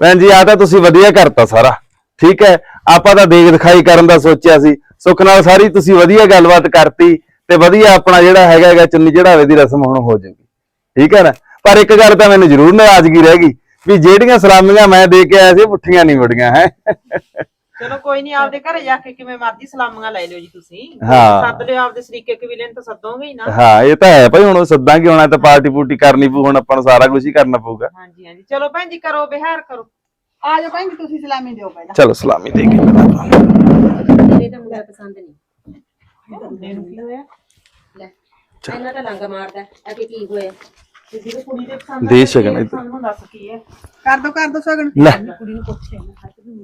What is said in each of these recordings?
ਭੈਣ ਜੀ ਆ ਤਾਂ ਤੁਸੀਂ ਵਧੀਆ ਕਰਤਾ ਸਾਰਾ। ਠੀਕ ਹੈ, ਆਪਾਂ ਤਾਂ ਦੇਖ ਦਿਖਾਈ ਕਰਨ ਦਾ ਸੋਚਿਆ ਸੀ। ਸੁੱਖ ਨਾਲ ਸਾਰੀ ਤੁਸੀਂ ਵਧੀਆ ਗੱਲਬਾਤ ਕਰਤੀ ਤੇ ਵਧੀਆ ਆਪਣਾ ਜਿਹੜਾ ਹੈਗਾ ਹੈਗਾ ਚੁੰਨੀ ਚੜਾਵੇ ਦੀ ਰਸਮ ਹੁਣ ਹੋ ਜਾਊਗੀ ਠੀਕ ਹੈ ਨਾ? ਪਰ ਇੱਕ ਗੱਲ ਤਾਂ ਮੈਨੂੰ ਜ਼ਰੂਰ ਨਾਰਾਜ਼ਗੀ ਰਹਿ ਗਈ ਵੀ ਜਿਹੜੀਆਂ ਸਲਾਮੀਆਂ ਮੈਂ ਦੇ ਕੇ ਆਇਆ ਸੀ ਪੁੱਠੀਆਂ ਨਹੀਂ ਮੁੜੀਆਂ, ਹੈ। ਚਲੋ ਕੋਈ ਨਹੀਂ ਆਪਦੇ ਘਰੇ ਜਾ ਕੇ ਕਿਵੇਂ ਮਰਜ਼ੀ ਸਲਾਮੀਆਂ ਲੈ ਲਿਓ ਜੀ ਤੁਸੀਂ। ਹਾਂ। ਸੱਦ ਲਿਓ ਆਪਦੇ ਸਰੀਕੇ ਕਬੀਲੇ ਨੂੰ ਤਾਂ ਸੱਦੋਗੇ ਹੀ ਨਾ। ਹਾਂ ਇਹ ਤਾਂ ਹੈ ਭਾਈ ਹੁਣ ਸੱਦਾਂਗੇ ਹੁਣ ਤਾਂ ਪਾਰਟੀ ਪੂਰਟੀ ਕਰਨੀ ਪਊ ਹੁਣ ਆਪਾਂ ਨੂੰ ਸਾਰਾ ਕੁਝ ਹੀ ਕਰਨਾ ਪਊਗਾ। ਹਾਂਜੀ ਹਾਂਜੀ। ਚਲੋ ਭੈਣ ਜੀ ਕਰੋ ਬਿਹਾਰ ਕਰੋ। ਆ ਜਾਓ ਭੈਣ ਜੀ ਤੁਸੀਂ ਸਲਾਮੀ ਦਿਓ ਪਹਿਲਾਂ। ਚਲੋ ਸਲਾਮੀ ਦੇ ਕੇ ਪਹਿਲਾਂ ਆਪਾਂ। ਮੇਰੇ ਤਾਂ ਮੁੰਡਾ ਪਸੰਦ ਨਹੀਂ। ਮੁੰਡੇ ਨੂੰ ਕੀ ਹੋਇਆ? ਲੈ ਇਹਨਾਂ ਤਾਂ ਲੰਗ ਮਾਰਦਾ ਕਿ ਕੀ ਹੋਇਆ। ਦੀ ਕੁੜੀ ਦੇ ਪਸੰਦ ਦੇ ਸ਼ਗਨ ਇੱਧਰ। ਸਾਨੂੰ ਦੱਸ ਕੀ ਹੈ। ਕਰ ਦੋ ਕਰ ਦੋ ਸਗਣ ਲੈ।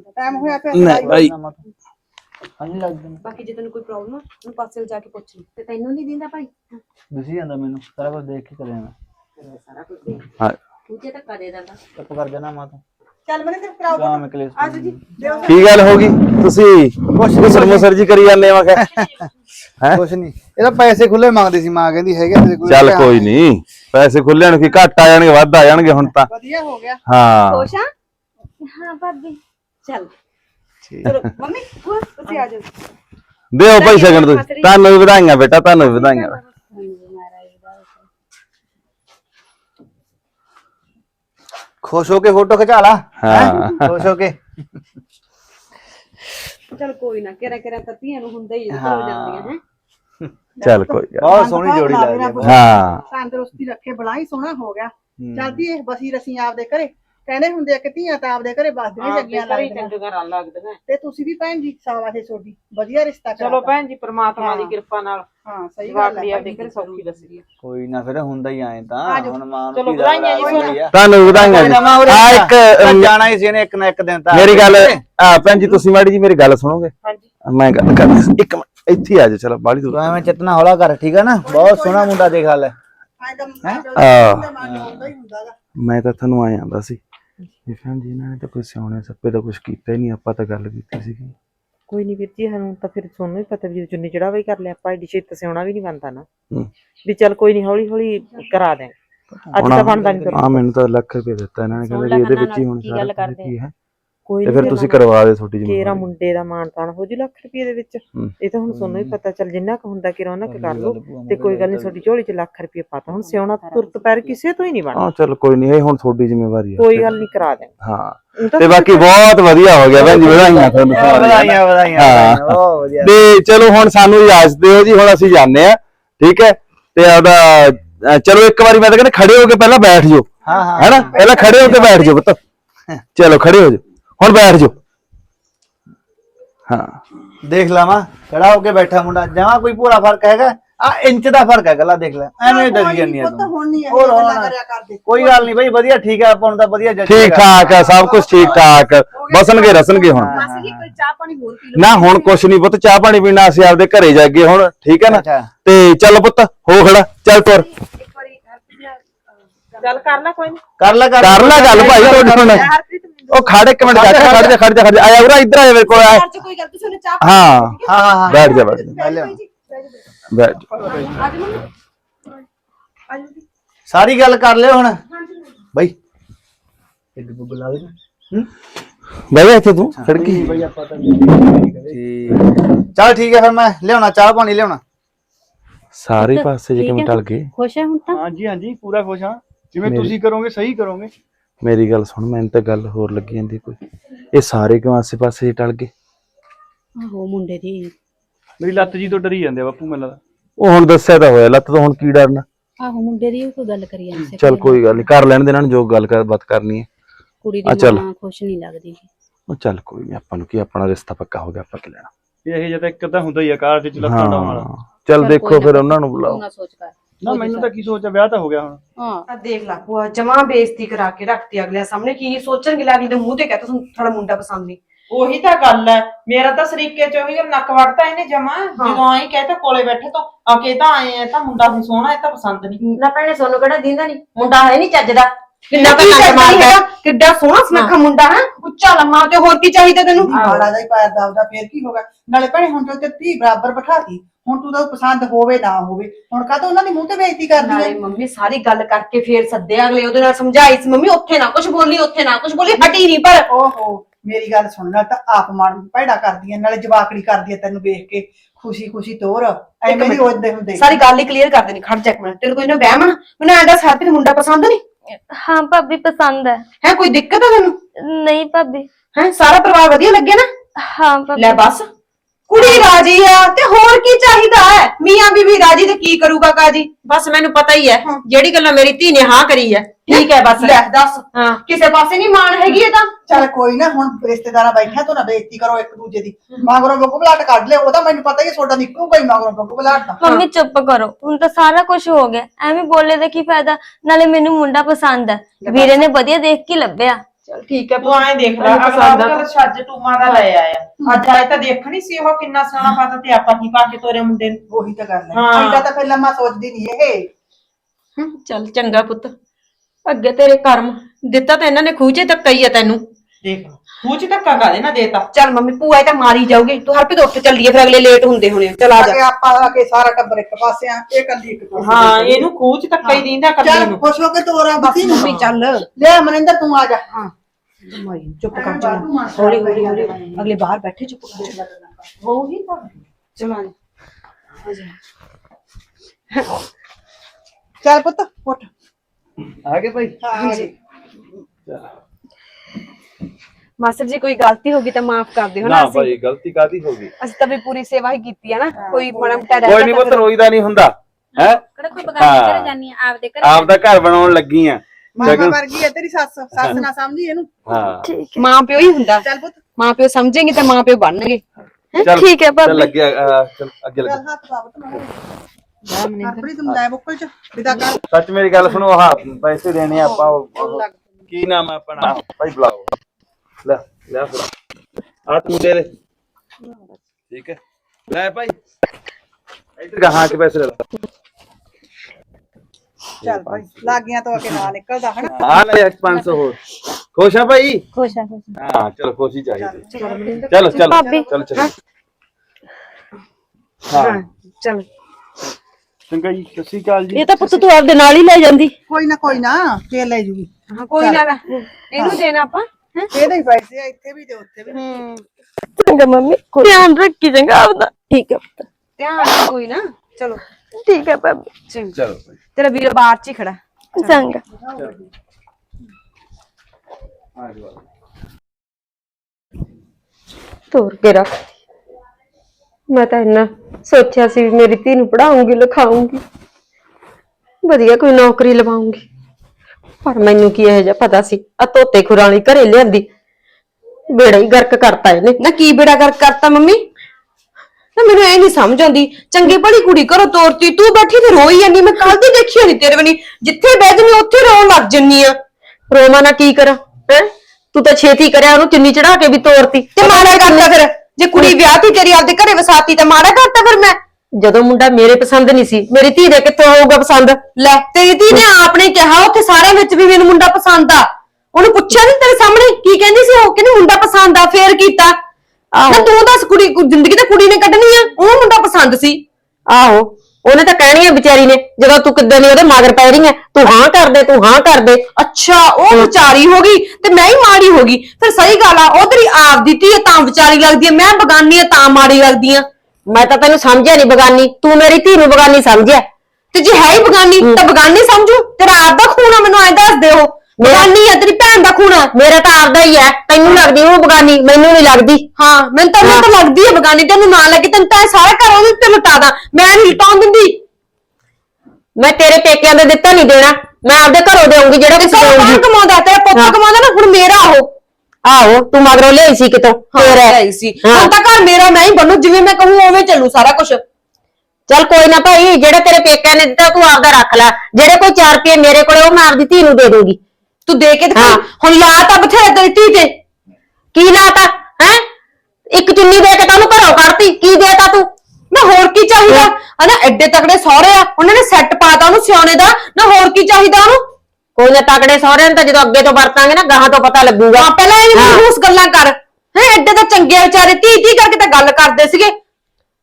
ਟਾਈਮ ਹੋਇਆ ਪਿਆ ਨਹੀਂ ਭਾਈ ਬਾਕੀ ਜੇ ਤੈਨੂੰ ਕੋਈ ਪ੍ਰੋਬਲਮ ਆ ਉਹਨੂੰ ਪਾਸੇ ਜਾ ਕੇ ਪੁੱਛ ਲਈ। ਤੇ ਤੈਨੂੰ ਨਹੀਂ ਦਿੰਦਾ ਭਾਈ? ਦਿਸੀ ਜਾਂਦਾ ਮੈਨੂੰ ਸਾਰਾ ਕੁਝ ਦੇਖ ਕੇ ਕਰਿਆ ਮੈਂ। ਸਾਰਾ ਕੁਝ ਦੇ ਹਾਂ। ਤੂੰ ਜੇ ਧੱਕਾ ਦੇ ਦਿੰਦਾ। ਚੁੱਪ ਕਰ ਜਾਣਾ ਮਾਤਾ ਚੱਲ ਮਨੇ ਤੇ ਕਰਾਓ ਗਾਂ ਮੈਂ ਕਲੇਸ਼ ਅੱਜ ਜੀ ਦਿਓ ਕੀ ਗੱਲ ਹੋ ਗਈ? ਤੁਸੀਂ ਕੁਛ ਸਰਮੋ ਜੀ ਕਰੀ ਜਾਂਦੇ ਆ ਮੈਂ ਕਿਹਾ। ਹੈਂ? ਕੁਛ ਨਹੀਂ ਇਹ ਤਾਂ ਪੈਸੇ ਖੁੱਲੇ ਮੰਗਦੀ ਸੀ ਮਾਂ ਕਹਿੰਦੀ ਹੈਗੇ ਤੇਰੇ ਕੋਲ ਚੱਲ ਕੋਈ ਨਹੀਂ ਪੈਸੇ ਖੁੱਲਿਆਂ ਨੂੰ ਕੀ ਘੱਟ ਆ ਜਾਣਗੇ ਵੱਧ ਆ ਜਾਣਗੇ ਹੁਣ ਤਾਂ। ਵਧੀਆ ਹੋ ਗਿਆ। ਹਾਂ। ਖੁਸ਼ ਆ? ਹਾਂ ਭਾਬੀ। ਚੱਲ। ਚਲੋ ਮੰਮੀ ਤੁਸੀਂ ਆ ਜਾਓ। ਦਿਓ ਭਾਈ ਸ਼ਗਨ ਤੁਸੀਂ। ਤੁਹਾਨੂੰ ਵੀ ਵਧਾਈਆਂ ਬੇਟਾ ਤੁਹਾਨੂੰ ਵੀ ਵਧਾਈਆਂ। ਖੁਸ਼ ਹੋ ਕੇ ਫੋਟੋ ਖਿਚਾ ਲਾ। ਹਾਂ। ਖੁਸ਼ ਹੋ ਕੇ। ਚੱਲ ਕੋਈ ਨਾ ਕਿਹੜਾ ਕਿਹੜਾ ਤਾਂ ਧੀਆਂ ਨੂੰ ਹੁੰਦਾ ਹੀ ਜਦੋਂ ਹੋ। ਜਾਂਦੀਆਂ ਹੈ। ਚੱਲ ਕੋਈ ਗੱਲ ਬਹੁਤ ਸੋਹਣੀ ਜੋੜੀ ਲੱਗਦੀ ਹੈ ਹਾਂ। ਤੰਦਰੁਸਤੀ ਰੱਖੇ ਬੜਾ ਹੀ ਸੋਹਣਾ ਹੋ। ਗਿਆ ਚਲਦੀ ਇਹ ਬਸੀ ਰਸੀ ਆਪਦੇ ਘਰੇ। ਕਹਿੰਦੇ ਹੁੰਦੇ ਆ ਕਿ ਧੀਆਂ ਤਾਂ ਆਪਦੇ ਘਰੇ ਬਸਦੀਆਂ ਹੀ ਲੱਗਦੀਆਂ ਚੰਗੇ ਘਰਾਂ ਲੱਗਦੀਆਂ। ਤੇ ਤੁਸੀਂ ਵੀ ਭੈਣ ਜੀ ਸਾਵਾਸੇ ਛੋਡੀ ਵਧੀਆ ਰਿਸ਼ਤਾ ਚਲੋ ਕਰਾਤਾ। ਭੈਣ ਜੀ ਪ੍ਰਮਾਤਮਾ ਦੀ ਕਿਰਪਾ ਨਾਲ। ਹਾਂ ਸਹੀ ਗੱਲ ਹੈ ਆਪਦੇ ਘਰੇ ਸੌਖੀ ਦੱਸੀ ਕੋਈ ਨਾ ਫਿਰ ਹੁੰਦਾ ਹੀ ਆਏ ਤਾਂ। ਹੁਣ ਮਾਂ ਨੂੰ ਚਲੋ ਵਧਾਈਆਂ ਜੀ ਤੁਹਾਨੂੰ। ਵਧਾਈਆਂ ਨਾ ਜੀ। ਆ ਇੱਕ ਜਾਣਾ ਹੀ ਸੀ ਇਹਨੇ ਇੱਕ ਨਾ ਇੱਕ ਦਿਨ ਤਾਂ। ਮੇਰੀ ਗੱਲ ਆ ਭੈਣ ਜੀ ਤੁਸੀਂ ਮਾੜੀ ਜੀ ਮੇਰੀ ਗੱਲ ਸੁਣੋਗੇ? ਹਾਂਜੀ। ਮੈਂ ਗੱਲ ਕਰਨੀ ਸੀ ਇੱਕ ਮਿੰਟ। ਇੱਥੇ ਹੀ ਆ ਜਾ ਚਲੋ ਬਾਲੀ ਤੂੰ ਦੂਰ ਐਵੇਂ ਚਿਤਨਾ ਹੌਲਾ ਕਰ ਠੀਕ ਹੈ ਨਾ? ਬਹੁਤ ਸੋਹਣਾ ਮੁੰਡਾ ਦੇਖ ਹੈ? ਆ ਹੀ ਗਾ ਮੈਂ ਤਾਂ ਤੁਹਾਨੂੰ ਆਇਆ ਆਂਦਾ ਸੀ। ਭੈਣ ਜੀ ਇਹਨਾਂ ਨੇ ਤਾਂ ਕੋਈ ਸਿਆਉਣੇ ਸੱਪੇ ਦਾ ਕੁਝ ਕੀਤਾ ਹੀ ਨਹੀਂ ਆਪਾਂ ਤਾਂ ਗੱਲ ਕੀਤੀ ਸੀਗੀ। ਕੋਈ ਨਹੀਂ ਵੀਰ ਜੀ ਸਾਨੂੰ ਤਾਂ ਫਿਰ ਤੁਹਾਨੂੰ ਵੀ ਪਤਾ ਵੀ ਜਦੋਂ ਚੁੰਨੀ ਚੜਾਵਾ ਹੀ ਕਰ ਲਿਆ ਆਪਾਂ ਐਡੀ ਛੇਤੀ ਸਿਆਉਣਾ ਵੀ ਨਹੀਂ ਬਣਦਾ ਨਾ। ਹੂੰ। ਵੀ ਚੱਲ ਕੋਈ ਨਹੀਂ ਹੌਲੀ ਹੌਲੀ ਕਰਾ ਦੇ ਅੱਜ ਤਾਂ ਬਣਦਾ ਨਹੀਂ ਆ ਮੈਨੂੰ ਤਾਂ ਲੱਖ ਰੁਪਏ ਦਿੱਤਾ ਇਹਨਾਂ ਨੇ ਕਹਿੰਦੇ ਵੀ ਇਹਦੇ ਵਿੱਚ ਹੀ ਹੁਣ ਕੀ ਗੱਲ ਸਾਰਾ ਕਰਦੇ ਕੀ ਹੈ? ਕੋਈ ਤੇ ਨਹੀਂ ਫਿਰ ਤੁਸੀਂ ਕਰਵਾ ਦੇ ਤੁਹਾਡੀ ਕੇਰਾ ਜ਼ਮੀਨ ਮੁੰਡੇ ਦਾ ਮਾਣ ਤਾਣ ਹੋ ਜੂ ਲੱਖ ਰੁਪਏ ਦੇ ਵਿੱਚ। ਹੂੰ। ਇਹ ਤਾਂ ਹੁਣ ਤੁਹਾਨੂੰ ਵੀ ਪਤਾ ਚੱਲ ਜਿੰਨਾ ਕੁ ਹੁੰਦਾ ਕਿ ਉਹਨਾਂ ਕੁ ਕਰ ਲਓ। ਤੇ ਕੋਈ ਗੱਲ ਨਹੀਂ ਤੁਹਾਡੀ ਝੋਲੀ 'ਚ ਲੱਖ ਰੁਪਏ ਪਾਤਾ ਹੁਣ ਸਿਆਉਣਾ ਤੁਰਤ ਪੈਰ ਕਿਸੇ ਤੋਂ ਹੀ ਨਹੀਂ ਬਣਦਾ ਹਾਂ ਚਲ ਕੋਈ ਨਹੀਂ ਇਹ ਹੁਣ ਤੁਹਾਡੀ ਜ਼ਿੰਮੇਵਾਰੀ ਹੈ। ਕੋਈ ਗੱਲ ਨਹੀਂ ਕਰਾ ਦੇ ਹਾਂ। ਤੇ ਬਾਕੀ ਬਹੁਤ ਵਧੀਆ ਹੋ ਗਿਆ ਭੈਣ ਜੀ ਵਧਾਈਆਂ ਤੁਹਾਨੂੰ ਸਾਰਿਆਂ ਨੂੰ। ਵਧਾਈਆਂ ਵਧਾਈਆਂ ਹਾਂ। ਬਹੁਤ ਵਧੀਆ। ਤੇ ਚਲੋ ਹੁਣ ਸਾਨੂੰ ਇਜਾਜ਼ਤ ਦਿਓ ਜੀ ਹੁਣ ਅਸੀਂ ਜਾਂਦੇ ਆ ਠੀਕ ਹੈ? ਤੇ ਆਪਦਾ ਚਲੋ ਇੱਕ ਵਾਰੀ ਮੈਂ ਤਾਂ ਕਹਿੰਦਾ ਖੜੇ ਹੋ ਕੇ ਪਹਿਲਾਂ ਬੈਠ ਜਾਓ। ਹਾਂ ਹਾਂ। ਹੈਨਾ ਪਹਿਲਾਂ ਖੜੇ ਹੋ ਕੇ ਬੈਠ ਜਾਓ ਪੁੱਤ। ਚਲੋ ਖੜੇ ਹੋ ਜਾਓ। ਹੁਣ ਬੈਠ ਜਾਓ। ਹਾਂ। ਦੇਖ ਲਵਾਂ ਖੜਾ ਹੋ ਕੇ ਬੈਠਾ ਮੁੰਡਾ ਜਮਾ ਕੋਈ ਪੂਰਾ ਫ਼ਰਕ ਹੈਗਾ? ਆ ਇੰਚ ਦਾ ਫ਼ਰਕ ਹੈ ਗੱਲਾਂ ਦੇਖ ਲੈ ਐਵੇਂ ਡਰੀ ਜਾਂਦੀ ਆ ਪੁੱਤ ਹੁਣ ਨਹੀਂ ਇਹ ਹੋਰ ਗੱਲਾਂ ਹੁਣ। ਕਰਿਆ ਕਰਦੇ। ਕੋਈ ਗੱਲ ਨਹੀਂ ਬਈ ਵਧੀਆ ਠੀਕ ਹੈ ਆਪਾਂ ਨੂੰ ਤਾਂ ਵਧੀਆ ਜੱਜ ਠੀਕ ਠਾਕ ਹੈ ਸਭ ਕੁਝ ਠੀਕ ਠਾਕ। ਬਸਣਗੇ ਰਸਣਗੇ ਹੁਣ। ਬਸ ਜੀ ਕੋਈ ਚਾਹ ਪਾਣੀ ਹੋਰ ਪੀ ਨਾ ਹੁਣ ਕੁਛ ਨਹੀਂ ਪੁੱਤ ਚਾਹ ਪਾਣੀ ਪੀਣਾ ਅਸੀਂ ਆਪਦੇ ਘਰੇ ਜਾ ਕੇ ਹੁਣ ਠੀਕ ਹੈ ਨਾ? ਅੱਛਾ। ਤੇ ਚੱਲ ਪੁੱਤ ਹੋ ਖੜਾ ਚੱਲ ਤੁਰ। ਚੱਲ ਕਰ ਲੈ ਕੋਈ ਨਹੀਂ ਕਰ ਲੈ ਕਰ ਲੈ। ਗੱਲ ਭਾਈ ਤੁਹਾਡੀ ਹੁਣ ਉਹ ਖੜ ਇੱਕ ਮਿੰਟ ਚਾਚਾ ਖੜ ਜਾ ਖੜ ਜਾ ਖੜ ਜਾ। ਆਇਆ ਉਰਾ ਇੱਧਰ ਆਇਆ ਮੇਰੇ ਕੋਲ ਆਇਆ। ਚ ਕੋਈ ਗੱਲ ਤੁਸੀਂ ਉਹਨੇ ਚਾਹ ਹਾਂ। ਹਾਂ ਹਾਂ ਹਾਂ। ਬੈਠ ਜਾ ਬੈਠ ਜਾ। ਸਾਰੀ ਗੱਲ ਕਰ ਲਿਓ ਹੁਣ। ਬਈ। ਇੱਕ ਬੁੱਗ ਲਾ ਦੇ ਹੂੰ? ਜਾ ਇੱਥੇ ਤੂੰ ਖੜਕੀ ਬਈ ਆਪਾਂ ਤਾਂ ਠੀਕ। ਚੱਲ ਠੀਕ ਹੈ ਫਿਰ ਮੈਂ ਲਿਆਉਣਾ ਚਾਹ ਪਾਣੀ ਲਿਆਉਣਾ। ਸਾਰੇ ਪਾਸੇ ਜੇ ਕਿਵੇਂ ਟਲ ਗਏ। ਖੁਸ਼ ਹੈ ਹੁਣ ਤਾਂ? ਹਾਂਜੀ ਹਾਂਜੀ ਪੂਰਾ ਖੁਸ਼ ਹਾਂ। ਜਿਵੇਂ ਤੁਸੀਂ ਕਰੋਗੇ ਸਹੀ ਕਰੋਗੇ। ਮੇਰੀ ਗੱਲ ਸੁਣ ਮੈਨੂੰ ਤਾਂ ਗੱਲ ਹੋਰ ਲੱਗੀ ਜਾਂਦੀ ਕੋਈ। ਇਹ ਸਾਰੇ ਕਿਉਂ ਆਸੇ ਪਾਸੇ ਜਿਹੇ ਟਲ ਗਏ? ਆਹੋ ਮੁੰਡੇ ਦੀ। ਮੇਰੀ ਲੱਤ ਜੀ ਤੋਂ ਡਰੀ ਜਾਂਦੇ ਆ ਬਾਪੂ ਮੈਨੂੰ ਲੱਗਦਾ। ਉਹ ਹੁਣ ਦੱਸਿਆ ਤਾਂ ਹੋਇਆ ਲੱਤ ਤੋਂ ਹੁਣ ਕੀ ਡਰਨਾ? ਆਹੋ ਮੁੰਡੇ ਦੀ ਕੋਈ ਗੱਲ ਕਰੀ ਜਾਂਦੇ ਸੀ। ਚੱਲ ਕੋਈ ਗੱਲ ਨਹੀਂ ਕਰ ਲੈਣ ਦੇ ਇਹਨਾਂ ਨੂੰ ਜੋ ਗੱਲ ਕਰ ਬਾਤ ਕਰਨੀ ਹੈ। ਕੁੜੀ ਆ ਦੀ ਚੱਲ। ਮਾਂ ਖੁਸ਼ ਨਹੀਂ ਲੱਗਦੀ ਉਹ ਚੱਲ ਕੋਈ ਨਹੀਂ ਆਪਾਂ ਨੂੰ ਕੀ ਆਪਣਾ ਰਿਸ਼ਤਾ ਪੱਕਾ ਹੋ ਗਿਆ ਆਪਾਂ ਕੀ ਲੈਣਾ। ਇਹ ਜਿਹਾ ਤਾਂ ਇੱਕ ਤਾਂ ਹੁੰਦਾ ਹੀ ਆ ਕਾਰ ਚ ਲੱਤਾਂ ਡਾਉਣ ਵਾਲਾ। ਹਾਂ ਚੱਲ ਦੇਖੋ ਫਿਰ ਉਹਨਾਂ ਨੂੰ ਬੁਲਾਓ। ਨਾ ਸੋਚ ਕਰ। ਨਾ ਮੈਨੂੰ ਤਾਂ ਕੀ ਸੋਚ ਆ ਵਿਆਹ ਤਾਂ ਹੋ ਗਿਆ ਹੁਣ। ਹਾਂ। ਆ ਦੇਖ ਲਾ ਭੂਆ ਜਮਾ ਬੇਇੱਜ਼ਤੀ ਕਰਾ ਕੇ ਰੱਖਤੀ ਅਗਲੇ ਸਾਹਮਣੇ ਕੀ ਸੋਚਣਗੇ ਲੱਗਦੀ ਤੇ ਮੂੰਹ ਤੇ ਕਹਤਾ ਤੁਹਾਨੂੰ ਤੁਹਾਡਾ ਮੁੰਡਾ ਪਸੰਦ ਨਹੀਂ। ਉਹੀ ਤਾਂ ਗੱਲ ਹੈ ਮੇਰਾ ਤਾਂ ਸਰੀਕੇ ਚ ਉਹੀ ਨੱਕ ਵੜਤਾ ਇਹਨੇ ਜਮਾ ਜਦੋਂ ਆਈ ਕਹਤਾ ਕੋਲੇ ਬੈਠੇ ਤੋਂ ਆ ਕੇ ਤਾਂ ਆਏ ਆ ਤਾਂ ਮੁੰਡਾ ਵੀ ਸੋਹਣਾ ਇਹ ਤਾਂ ਪਸੰਦ ਨਹੀਂ। ਨਾ ਭੈਣੇ ਸੋਨੂੰ ਕਿਹੜਾ ਦਿੰਦਾ ਨਹੀਂ? ਮੁੰਡਾ ਹੈ ਨਹੀਂ ਚੱਜ ਦਾ। ਕਿੰਨਾ ਕੀ ਤਾਂ ਕਰਦਾ ਮਾਰਦਾ? ਕਿੱਡਾ ਸੋਹਣਾ ਸੁਨੱਖਾ ਮੁੰਡਾ ਹੈ ਚੱਲ ਮਾਂ ਤੇ ਹੋਰ ਕੀ ਚਾਹੀਦਾ ਤੈਨੂੰ? ਮਾੜਾ ਜਿਹਾ ਹੀ ਪੈਰ ਦਬਦਾ ਫੇਰ ਕੀ ਹੋਗਾ ਨਾਲੇ ਭੈਣੇ ਹੁਣ ਤਾਂ ਤੇ ਧੀ ਬਰਾਬਰ ਬਿਠਾਤੀ ਹੁਣ ਤੂੰ ਤਾਂ ਪਸੰਦ ਹੋਵੇ ਨਾ ਹੋਵੇ ਹੁਣ ਕਾਹ ਉਹਨਾਂ ਦੀ ਮੂੰਹ ਤੇ ਬੇਇੱਜ਼ਤੀ ਕਰਦੀ ਨਾਲੇ ਹੈ ਮੰਮੀ ਸਾਰੀ ਗੱਲ ਕਰਕੇ ਫੇਰ ਸੱਦਿਆ ਅਗਲੇ ਉਹਦੇ ਨਾਲ ਸਮਝਾਈ ਸੀ ਮੰਮੀ ਉੱਥੇ ਨਾ ਕੁਝ ਬੋਲੀ ਉੱਥੇ ਨਾ ਕੁਝ ਬੋਲੀ ਹਟੀ ਨਹੀਂ ਪਰ। ਓਹੋ ਮੇਰੀ ਗੱਲ ਸੁਣ ਲੈ ਤਾਂ ਆਪ ਮਨ ਭੈੜਾ ਕਰਦੀ ਐ ਨਾਲੇ ਜਵਾਕੜੀ ਕਰਦੀ ਐ ਤੈਨੂੰ ਵੇਖ ਕੇ ਖੁਸ਼ੀ ਖੁਸ਼ੀ ਤੋਰ ਐਵੇਂ ਮਿੰਟ। ਨਹੀਂ ਉਹਦੇ ਹੁੰਦੇ। ਸਾਰੀ ਗੱਲ ਹੀ ਕਲੀਅਰ ਕਰ ਦੇਣੀ ਖੜ ਜਾ ਇੱਕ ਮਿੰਟ ਤੈਨੂੰ ਕੋਈ ਨਾ ਵਹਿਮ ਆ ਨਾ? ਮੈਨੂੰ ਐਂਦਾ ਸਰਪਿਤ ਮੁੰਡਾ ਪਸੰਦ ਨਹੀਂ ਹਾਂ ਭਾਬੀ ਪਸੰਦ ਹੈ। ਹੈ ਕੋਈ ਦਿੱਕਤ ਆ ਤੈਨੂੰ? ਨਹੀਂ ਭਾਬੀ। ਹੈ ਸਾਰਾ ਪਰਿਵਾਰ ਵਧੀਆ ਲੱਗਿਆ ਨਾ? ਹਾਂ ਭਾਬੀ। ਲੈ ਬਸ। ਕੁੜੀ ਰਾਜੀ ਆ ਤੇ ਹੋਰ ਕੀ ਚਾਹੀਦਾ ਹੈ? ਮੀਆਂ ਬੀਬੀ ਰਾਜੀ ਤੇ ਕੀ ਕਰੂਗਾ ਕਾਜੀ? ਬਸ ਮੈਨੂੰ ਪਤਾ ਹੀ ਹੈ ਜਿਹੜੀ ਗੱਲਾਂ ਮੇਰੀ ਧੀ ਨੇ ਹਾਂ ਕਰੀ ਹੈ। ਠੀਕ ਹੈ ਬਸ। ਲੈ ਦੱਸ। ਹਾਂ। ਕਿਸੇ ਪਾਸੇ ਨਹੀਂ ਮਾਣ ਹੈਗੀ ਇਹ ਤਾਂ? ਚੱਲ ਕੋਈ ਨਾ ਹੁਣ ਰਿਸ਼ਤੇਦਾਰਾਂ ਬੈਠਿਆ ਤੂੰ ਨਾ ਬੇਇੱਜ਼ਤੀ ਕਰੋ ਇੱਕ ਦੂਜੇ ਦੀ। ਮਗਰੋਂ ਬੱਗੂ ਬਲਾਟ ਕੱਢ ਲਿਓ ਉਹਦਾ ਮੈਨੂੰ ਪਤਾ ਹੀ ਹੈ ਤੁਹਾਡਾ ਨਿਕਲੂਗਾ ਹੀ ਮਗਰੋਂ ਬਲਾਟ ਦਾ। ਮੰਮੀ ਚੁੱਪ ਕਰੋ ਹੁਣ ਤਾਂ ਸਾਰਾ ਕੁਝ ਹੋ ਗਿਆ ਐਵੇਂ ਬੋਲੇ ਦਾ ਕੀ ਫਾਇਦਾ? ਨਾਲੇ ਮੈਨੂੰ ਮੁੰਡਾ ਪਸੰਦ ਹੈ। ਵੀਰੇ ਨੇ ਵਧੀਆ ਦੇਖ ਕੇ ਲੱਭਿਆ। ਚਲ ਠੀਕ ਹੈ ਤੂੰ ਐਂ ਦੇਖ ਲੈ ਅਗਲਾ ਉਹਦਾ ਛੱਜ ਟੂਮਾ ਦਾ ਲੈ ਆਇਆ। ਅੱਜ ਆਏ ਤਾਂ ਦੇਖਣੀ ਸੀ ਉਹ ਕਿੰਨਾ ਸੋਹਣਾ ਪਾਤਾ ਤੇ ਆਪਾਂ ਕੀ ਪਾ ਕੇ ਤੋਰੇ ਮੁੰਡੇ ਨੂੰ। ਉਹੀ ਤਾਂ ਗੱਲ ਹੈ। ਹਾਂ। ਐਂਦਾ ਤਾਂ ਪਹਿਲਾਂ ਮੈਂ ਸੋਚਦੀ ਨਹੀਂ ਇਹ। ਚੱਲ ਚੰਗਾ ਪੁੱਤ। ਅੱਗੇ ਤੇਰੇ ਕਰਮ ਦਿੱਤਾ ਤਾਂ ਇਹਨਾਂ ਨੇ ਖੂਜੇ ਤੱਕ ਹੀ ਆ ਤੈਨੂੰ। ਦੇਖ ਮੂੰਹ ਚ ਧੱਕਾ ਦੇ ਨਾ ਦੇਤਾ। ਚੱਲ ਮੰਮੀ ਭੂਆ ਇਹ ਤਾਂ ਮਾਰੀ ਜਾਊਗੀ। ਤੂੰ ਹਰਪ੍ਰੀਤ ਉੱਠ ਚੱਲੀਏ ਫਿਰ ਅਗਲੇ ਲੇਟ ਹੁੰਦੇ ਹੋਣੇ। ਚੱਲ ਆ ਜਾ। ਕਿ ਆਪਾਂ ਆ ਕੇ ਸਾਰਾ ਟੱਬਰ ਇੱਕ ਪਾਸੇ ਆ ਇਹ ਕੱਲੀ ਇੱਕ ਪਾਸੇ। ਹਾਂ ਇਹਨੂੰ ਖੂਹ ਚ ਧੱਕਾ ਹੀ ਦਿੰਦਾ ਕੱਲੀ ਚੱਲ ਨੂੰ। ਖੁਸ਼ ਹੋ ਕੇ ਤੋਰਾ ਬਸੀ ਨੂੰ ਮੰਮੀ ਚੱਲ। ਲੈ ਮਨਿੰਦਰ ਤੂੰ ਆ ਜਾ। ਹਾਂ। ਚੁੱਪ ਕਰ ਜਾ ਹੌਲੀ ਹੌਲੀ ਹੌਲੀ। ਅਗਲੇ ਬਾਹਰ ਬੈਠੇ ਚੁੱਪ ਕਰ। ਜਾ ਉਹੀ ਤਾਂ। ਚਲ ਆ ਜਾ। ਚੱਲ ਪੁੱਤ ਉੱਠ। ਆ ਗਏ ਭਾਈ। ਹਾਂਜੀ ਮਾਸਟਰ ਜੀ ਕੋਈ ਗਲਤੀ ਹੋ ਗਈ ਤਾਂ ਮਾਫ ਕਰ ਦਿਓ ਨਾ ਨਾ ਅਸੀਂ ਭਾਈ ਗਲਤੀ ਕਾਦੀ ਹੋ ਗਈ ਅਸੀਂ ਤਾਂ ਵੀ ਪੂਰੀ ਸੇਵਾ ਹੀ ਕੀਤੀ ਹੈ ਨਾ ਕੋਈ ਮਾੜਾ ਮੋਟਾ ਰਹਿ ਕੋਈ ਨਹੀਂ ਪੁੱਤ ਰੋਈਦਾ ਨਹੀਂ ਹੁੰਦਾ ਹੈ ਕਿਹੜਾ ਕੋਈ ਬਗਾਨੇ ਘਰੇ ਜਾਨੀ ਆਪਦੇ ਆਪ ਦਾ ਘਰ ਬਣਾਉਣ ਲੱਗੀ ਆ। ਮਾਮਾ ਵਰਗੀ ਹੈ ਤੇਰੀ ਸੱਸ ਸੱਸ ਨਾ ਸਮਝੀ ਇਹਨੂੰ। ਹਾਂ। ਮਾਂ ਪਿਓ ਹੀ ਹੁੰਦਾ। ਚੱਲ ਪੁੱਤ। ਮਾਂ ਪਿਓ ਸਮਝेंगे ਤਾਂ ਮਾਂ ਪਿਓ ਬਣਨਗੇ ਚੱਲ ਠੀਕ ਹੈ ਭਾਬੀ। ਚੱਲ ਲੱਗਿਆ ਅਹ, ਚੱਲ ਅੱਗੇ ਲੱਗ। ਚੱਲ ਹੱਥ ਬਾਬਤ ਮੈਂ ਆਪਣੀ ਤੁਮ ਲੈ ਬੁੱਕਲ ਚ ਵਿਦਾ ਕਰ। ਸੱਚ ਮੇਰੀ ਗੱਲ ਸੁਣੋ ਹਾਂ ਪੈਸੇ ਦੇਣੇ ਆ ਆਪਾਂ ਉਹ- ਉਹ- ਕੀ ਨਾਮ ਹੈ ਆਪਣਾ? ਭਾਈ ਬੁਲਾਓ। ਲੈ ਲੈ ਫਿਰ ਆ ਤੂੰ ਦੇ ਦੇ। ਠੀਕ ਹੈ। ਲੈ ਭਾਈ। ਇੱਧਰ ਗਾਹਾਂ ਕੇ ਪੈਸੇ ਲੈ ਲੈ। ਚੱਲ ਭਾਈ ਲਾਗੀਆਂ ਤੋਂ ਆ ਕੇ ਨਾ ਨਿਕਲਦਾ ਹਨਾ? ਆ ਲੈ 500 ਹੋਰ। ਖੁਸ਼ ਆ ਭਾਈ? ਖੁਸ਼ ਆ ਖੁਸ਼ ਹਾਂ ਚਲੋ ਖੁਸ਼ੀ ਚਾਹੀਦੀ। ਚਲੋ ਚਲੋ। ਚਲੋ। ਚਲੋ ਹਾਂ। ਚਲ। ਚੰਗਾ ਜੀ ਸਤਿ ਸ਼੍ਰੀ ਅਕਾਲ ਜੀ। ਇਹ ਤਾਂ ਪੁੱਤ ਤੂੰ ਆਪਦੇ ਨਾਲ ਹੀ ਲੈ ਜਾਂਦੀ। ਕੋਈ ਨਾ ਕੋਈ ਨਾ ਫੇਰ ਲੈ ਜੂਗੀ। ਹਾਂ ਕੋਈ ਨਾ ਇਹਨੂੰ ਦੇਣਾ ਆਪਾਂ। ਹੈਂ? ਇਹਦੇ ਹੀ ਪੈਸੇ ਆ ਇੱਥੇ ਵੀ ਤੇ ਉੱਥੇ ਵੀ ਚੰਗਾ ਮੰਮੀ ਧਿਆਨ ਰੱਖੀ ਚੰਗਾ ਆਪਦਾ ਠੀਕ ਹੈ ਪੁੱਤ ਧਿਆਨ ਨਾਲ ਕੋਈ ਨਾ ਚਲੋ ਠੀਕ ਹੈ ਭਾਬੀ ਚੰਗਾ ਚਲੋ ਭਾਈ ਤੇਰਾ ਵੀਰ ਬਾਹਰ ਚ ਹੀ ਖੜਾ ਚੰਗਾ ਆ ਜਾਓ ਤੋਰ ਕੇ ਰੱਖ ਮੈਂ ਤਾਂ ਇੰਨਾ ਸੋਚਿਆ ਸੀ ਵੀ ਮੇਰੀ ਧੀ ਨੂੰ ਪੜਾਉਂਗੀ ਲਿਖਾਉਂਗੀ ਵਧੀਆ ਕੋਈ ਨੌਕਰੀ ਲਵਾਉਂਗੀ ਪਰ ਮੈਨੂੰ ਕੀ ਇਹ ਜਿਹਾ ਪਤਾ ਸੀ? ਆ ਤੋਤੇ ਖੁਰਾਲੀ ਘਰੇ ਲਿਆਂਦੀ। ਬੇੜਾ ਹੀ ਗਰਕ ਕਰਤਾ ਇਹਨੇ। ਨਾ ਕੀ ਬੇੜਾ ਕਰ ਕਰਤਾ ਮੰਮੀ? ਨਾ ਮੈਨੂੰ ਇਹ ਨਹੀਂ ਸਮਝ ਆਉਂਦੀ। ਚੰਗੀ ਭਲੀ ਕੁੜੀ ਘਰੋਂ ਤੋਰਤੀ ਤੂੰ ਬੈਠੀ ਤੇ ਰੋਈ ਜਾਂਦੀ। ਮੈਂ ਕੱਲ ਦੀ ਦੇਖੀ ਹੋਣੀ ਤੇਰੇ ਬਣੀ। ਜਿੱਥੇ ਬਹਿ ਜੰਨੀ ਉੱਥੇ ਰੋਣ ਲੱਗ ਜੰਨੀ ਆ। ਰੋਮਾ ਨਾ ਕੀ ਕਰਾਂ? ਹੈ? ਤੂੰ ਤਾਂ ਛੇਤੀ ਕਰਿਆ ਉਹਨੂੰ ਚੁੰਨੀ ਚੜਾ ਕੇ ਵੀ ਤੋਰਤੀ। ਤੇ ਮਾੜਾ ਕਰਤਾ ਫਿਰ। ਜੇ ਕੁੜੀ ਵਿਆਹਤੀ ਤੇਰੀ ਆਪਦੇ ਘਰੇ ਵਸਾਤੀ ਤਾਂ ਮਾੜਾ ਕਰਤਾ ਫਿਰ ਮੈਂ। ਜਦੋਂ ਮੁੰਡਾ ਮੇਰੇ ਪਸੰਦ ਨਹੀਂ ਸੀ ਮੇਰੀ ਧੀ ਦੇ ਕਿੱਥੋਂ ਹੋਊਗਾ ਪਸੰਦ? ਲੈ ਤੇਰੀ ਧੀ ਨੇ ਆਪਨੇ ਕਿਹਾ ਉੱਥੇ ਵਿੱਚ ਵੀ ਮੈਨੂੰ ਮੁੰਡਾ ਪਸੰਦ ਆ। ਉਹਨੂੰ ਪੁੱਛਿਆ ਨਹੀਂ ਤੇਰੇ ਸਾਹਮਣੇ? ਕੀ ਕਹਿੰਦੀ ਸੀ ਉਹ? ਕਹਿੰਦੀ ਮੁੰਡਾ ਪਸੰਦ ਆ ਫੇਰ ਕੀਤਾ। ਨਾ ਤੂੰ ਦੱਸ ਕੁੜੀ ਜ਼ਿੰਦਗੀ ਤਾਂ ਕੁੜੀ ਨੇ ਕੱਢਣੀ ਆ? ਉਹ ਮੁੰਡਾ ਪਸੰਦ ਸੀ। ਆਹੋ ਉਹਨੇ ਤਾਂ ਕਹਿਣੀ ਆ ਵਿਚਾਰੀ ਨੇ ਜਦੋਂ ਤੂੰ ਕਿੱਦਾਂ ਦੀ ਉਹਦੇ ਮਗਰ ਪੈ ਰਹੀ ਐ ਤੂੰ ਹਾਂ ਕਰ ਦੇ ਤੂੰ ਹਾਂ ਕਰ ਦੇ। ਅੱਛਾ ਉਹ ਵਿਚਾਰੀ ਹੋ ਗਈ ਤੇ ਮੈਂ ਹੀ ਮਾੜੀ ਹੋ ਗਈ। ਫਿਰ ਸਹੀ ਗੱਲ ਆ ਉਹ ਤੇਰੀ ਆਪ ਦੀ ਧੀ ਆ ਤਾਂ ਵਿਚਾਰੀ ਲੱਗਦੀ ਆ। ਮੈਂ ਬਗਾਨੀ ਆ ਤਾਂ ਮਾੜੀ ਲੱਗਦੀ ਆ। ਮੈਂ ਤਾਂ ਤੈਨੂੰ ਸਮਝਿਆ ਨਹੀਂ ਬਗਾਨੀ ਤੂੰ ਮੇਰੀ ਧੀ ਨੂੰ ਬਗਾਨੀ ਸਮਝਿਆ। ਤੇ ਜੇ ਹੈ ਹੀ ਬਗਾਨੀ ਤਾਂ ਬਗਾਨੀ ਸਮਝੂ ਤੇਰਾ ਆਪ ਦਾ ਖੂਨ ਆ ਮੈਨੂੰ ਐਂ ਦੱਸ ਦੇ ਉਹ ਬਗਾਨੀ ਆ ਤੇਰੀ ਭੈਣ ਦਾ ਖੂਨ ਆ। ਮੇਰਾ ਤਾਂ ਆਪਦਾ ਹੀ ਐ ਤੈਨੂੰ ਲੱਗਦੀ ਉਹ ਬਗਾਨੀ ਮੈਨੂੰ ਨਹੀਂ ਲੱਗਦੀ। ਹਾਂ ਮੈਨੂੰ ਤਾਂ ਮੈਨੂੰ ਤਾਂ ਲੱਗਦੀ ਹੈ ਬਗਾਨੀ ਤੈਨੂੰ ਨਾ ਲੱਗੇ ਤੈਨੂੰ ਤਾਂ ਇਹ ਸਾਰਾ ਘਰ ਉਹਦੇ ਉੱਤੇ ਲੁਟਾ ਦਾਂ। ਮੈਂ ਨਹੀਂ ਲੁਟਾਉਣ ਦਿੰਦੀ। ਮੈਂ ਤੇਰੇ ਪੇਕਿਆਂ ਦੇ ਦਿੱਤਾ ਨਹੀਂ ਦੇਣਾ। ਮੈਂ ਆਪਦੇ ਘਰੋਂ ਦੇਉਂਗੀ ਜਿਹੜਾ ਕੁਝ ਕੌਣ ਦੇਉਂਗੀ ਕਮਾਉਂਦਾ? ਤੇਰਾ ਪੁੱਤ ਹਾਂ। ਕਮਾਉਂਦਾ ਨਾ ਹੁਣ ਮੇਰਾ ਉਹ। ਆਹੋ ਤੂੰ ਮਗਰੋਂ ਲਿਆਈ ਸੀ ਕਿਤੋਂ? ਫੇਰ ਆਈ ਸੀ। ਹਾਂ। ਹੁਣ ਤਾਂ ਘਰ ਮੇਰਾ ਮੈਂ ਹੀ ਬਣੂ ਜਿਵੇਂ ਮੈਂ ਕਹੂੰ ਉਵੇਂ ਚੱਲੂ ਸਾਰਾ ਕੁਝ ਚੱਲ ਕੋਈ ਨਾ ਭਾਈ ਜਿਹੜਾ ਤੇਰੇ ਪੇਕਿਆਂ ਨੇ ਦਿੱਤਾ ਤੂੰ ਆਪਦਾ ਰੱਖ ਲੈ। ਜਿਹੜੇ ਕੋਈ 4 ਰੁਪਏ ਮੇਰੇ ਕੋਲੇ ਉਹ ਮੈਂ ਆਪਦੀ ਧੀ ਨੂੰ ਦੇ ਦੂੰਗੀ। ਤੂੰ ਦੇ ਕੇ ਦਿਖਾ। ਹਾਂ। ਹੁਣ ਲਾ ਤਾਂ ਬਥੇਰਾ ਤੇਰੀ ਧੀ ਤੇ। ਕੀ ਲਾਤਾ? ਹੈ? ਇੱਕ ਚੁੰਨੀ ਦੇ ਕੇ ਤੈਨੂੰ ਘਰੋਂ ਕੱਢਤੀ। ਕੀ ਦੇਤਾ ਤੂੰ? ਨਾ ਹੋਰ ਕੀ ਚਾਹੀਦਾ? ਹਨਾ ਐਡੇ ਤਕੜੇ ਸਹੁਰੇ ਆ। ਉਹਨਾਂ ਨੇ ਸੈੱਟ ਪਾਤਾ ਉਹਨੂੰ ਸਿਆਣੇ ਦਾ। ਨਾ ਹੋਰ ਕੀ ਚਾਹੀਦਾ ਉਹਨੂੰ? ਕੋਈ ਨਾ ਤਕੜੇ ਸਹੁਰਿਆਂ ਨੂੰ ਤਾਂ ਜਦੋਂ ਅੱਗੇ ਤੋਂ ਵਰਤਾਂਗੇ ਨਾ ਗਾਹਾਂ ਤੋਂ ਪਤਾ ਲੱਗੂਗਾ। ਪਹਿਲਾਂ ਇਹ ਮੂੰਹ ਗੱਲਾਂ ਕਰ। ਹੈ ਐਡੇ ਤਾਂ ਚੰਗੇ ਵਿਚਾਰੇ। ਧੀ ਧੀ ਕਰਕੇ ਤਾਂ ਗੱਲ ਕਰਦੇ ਸੀਗੇ।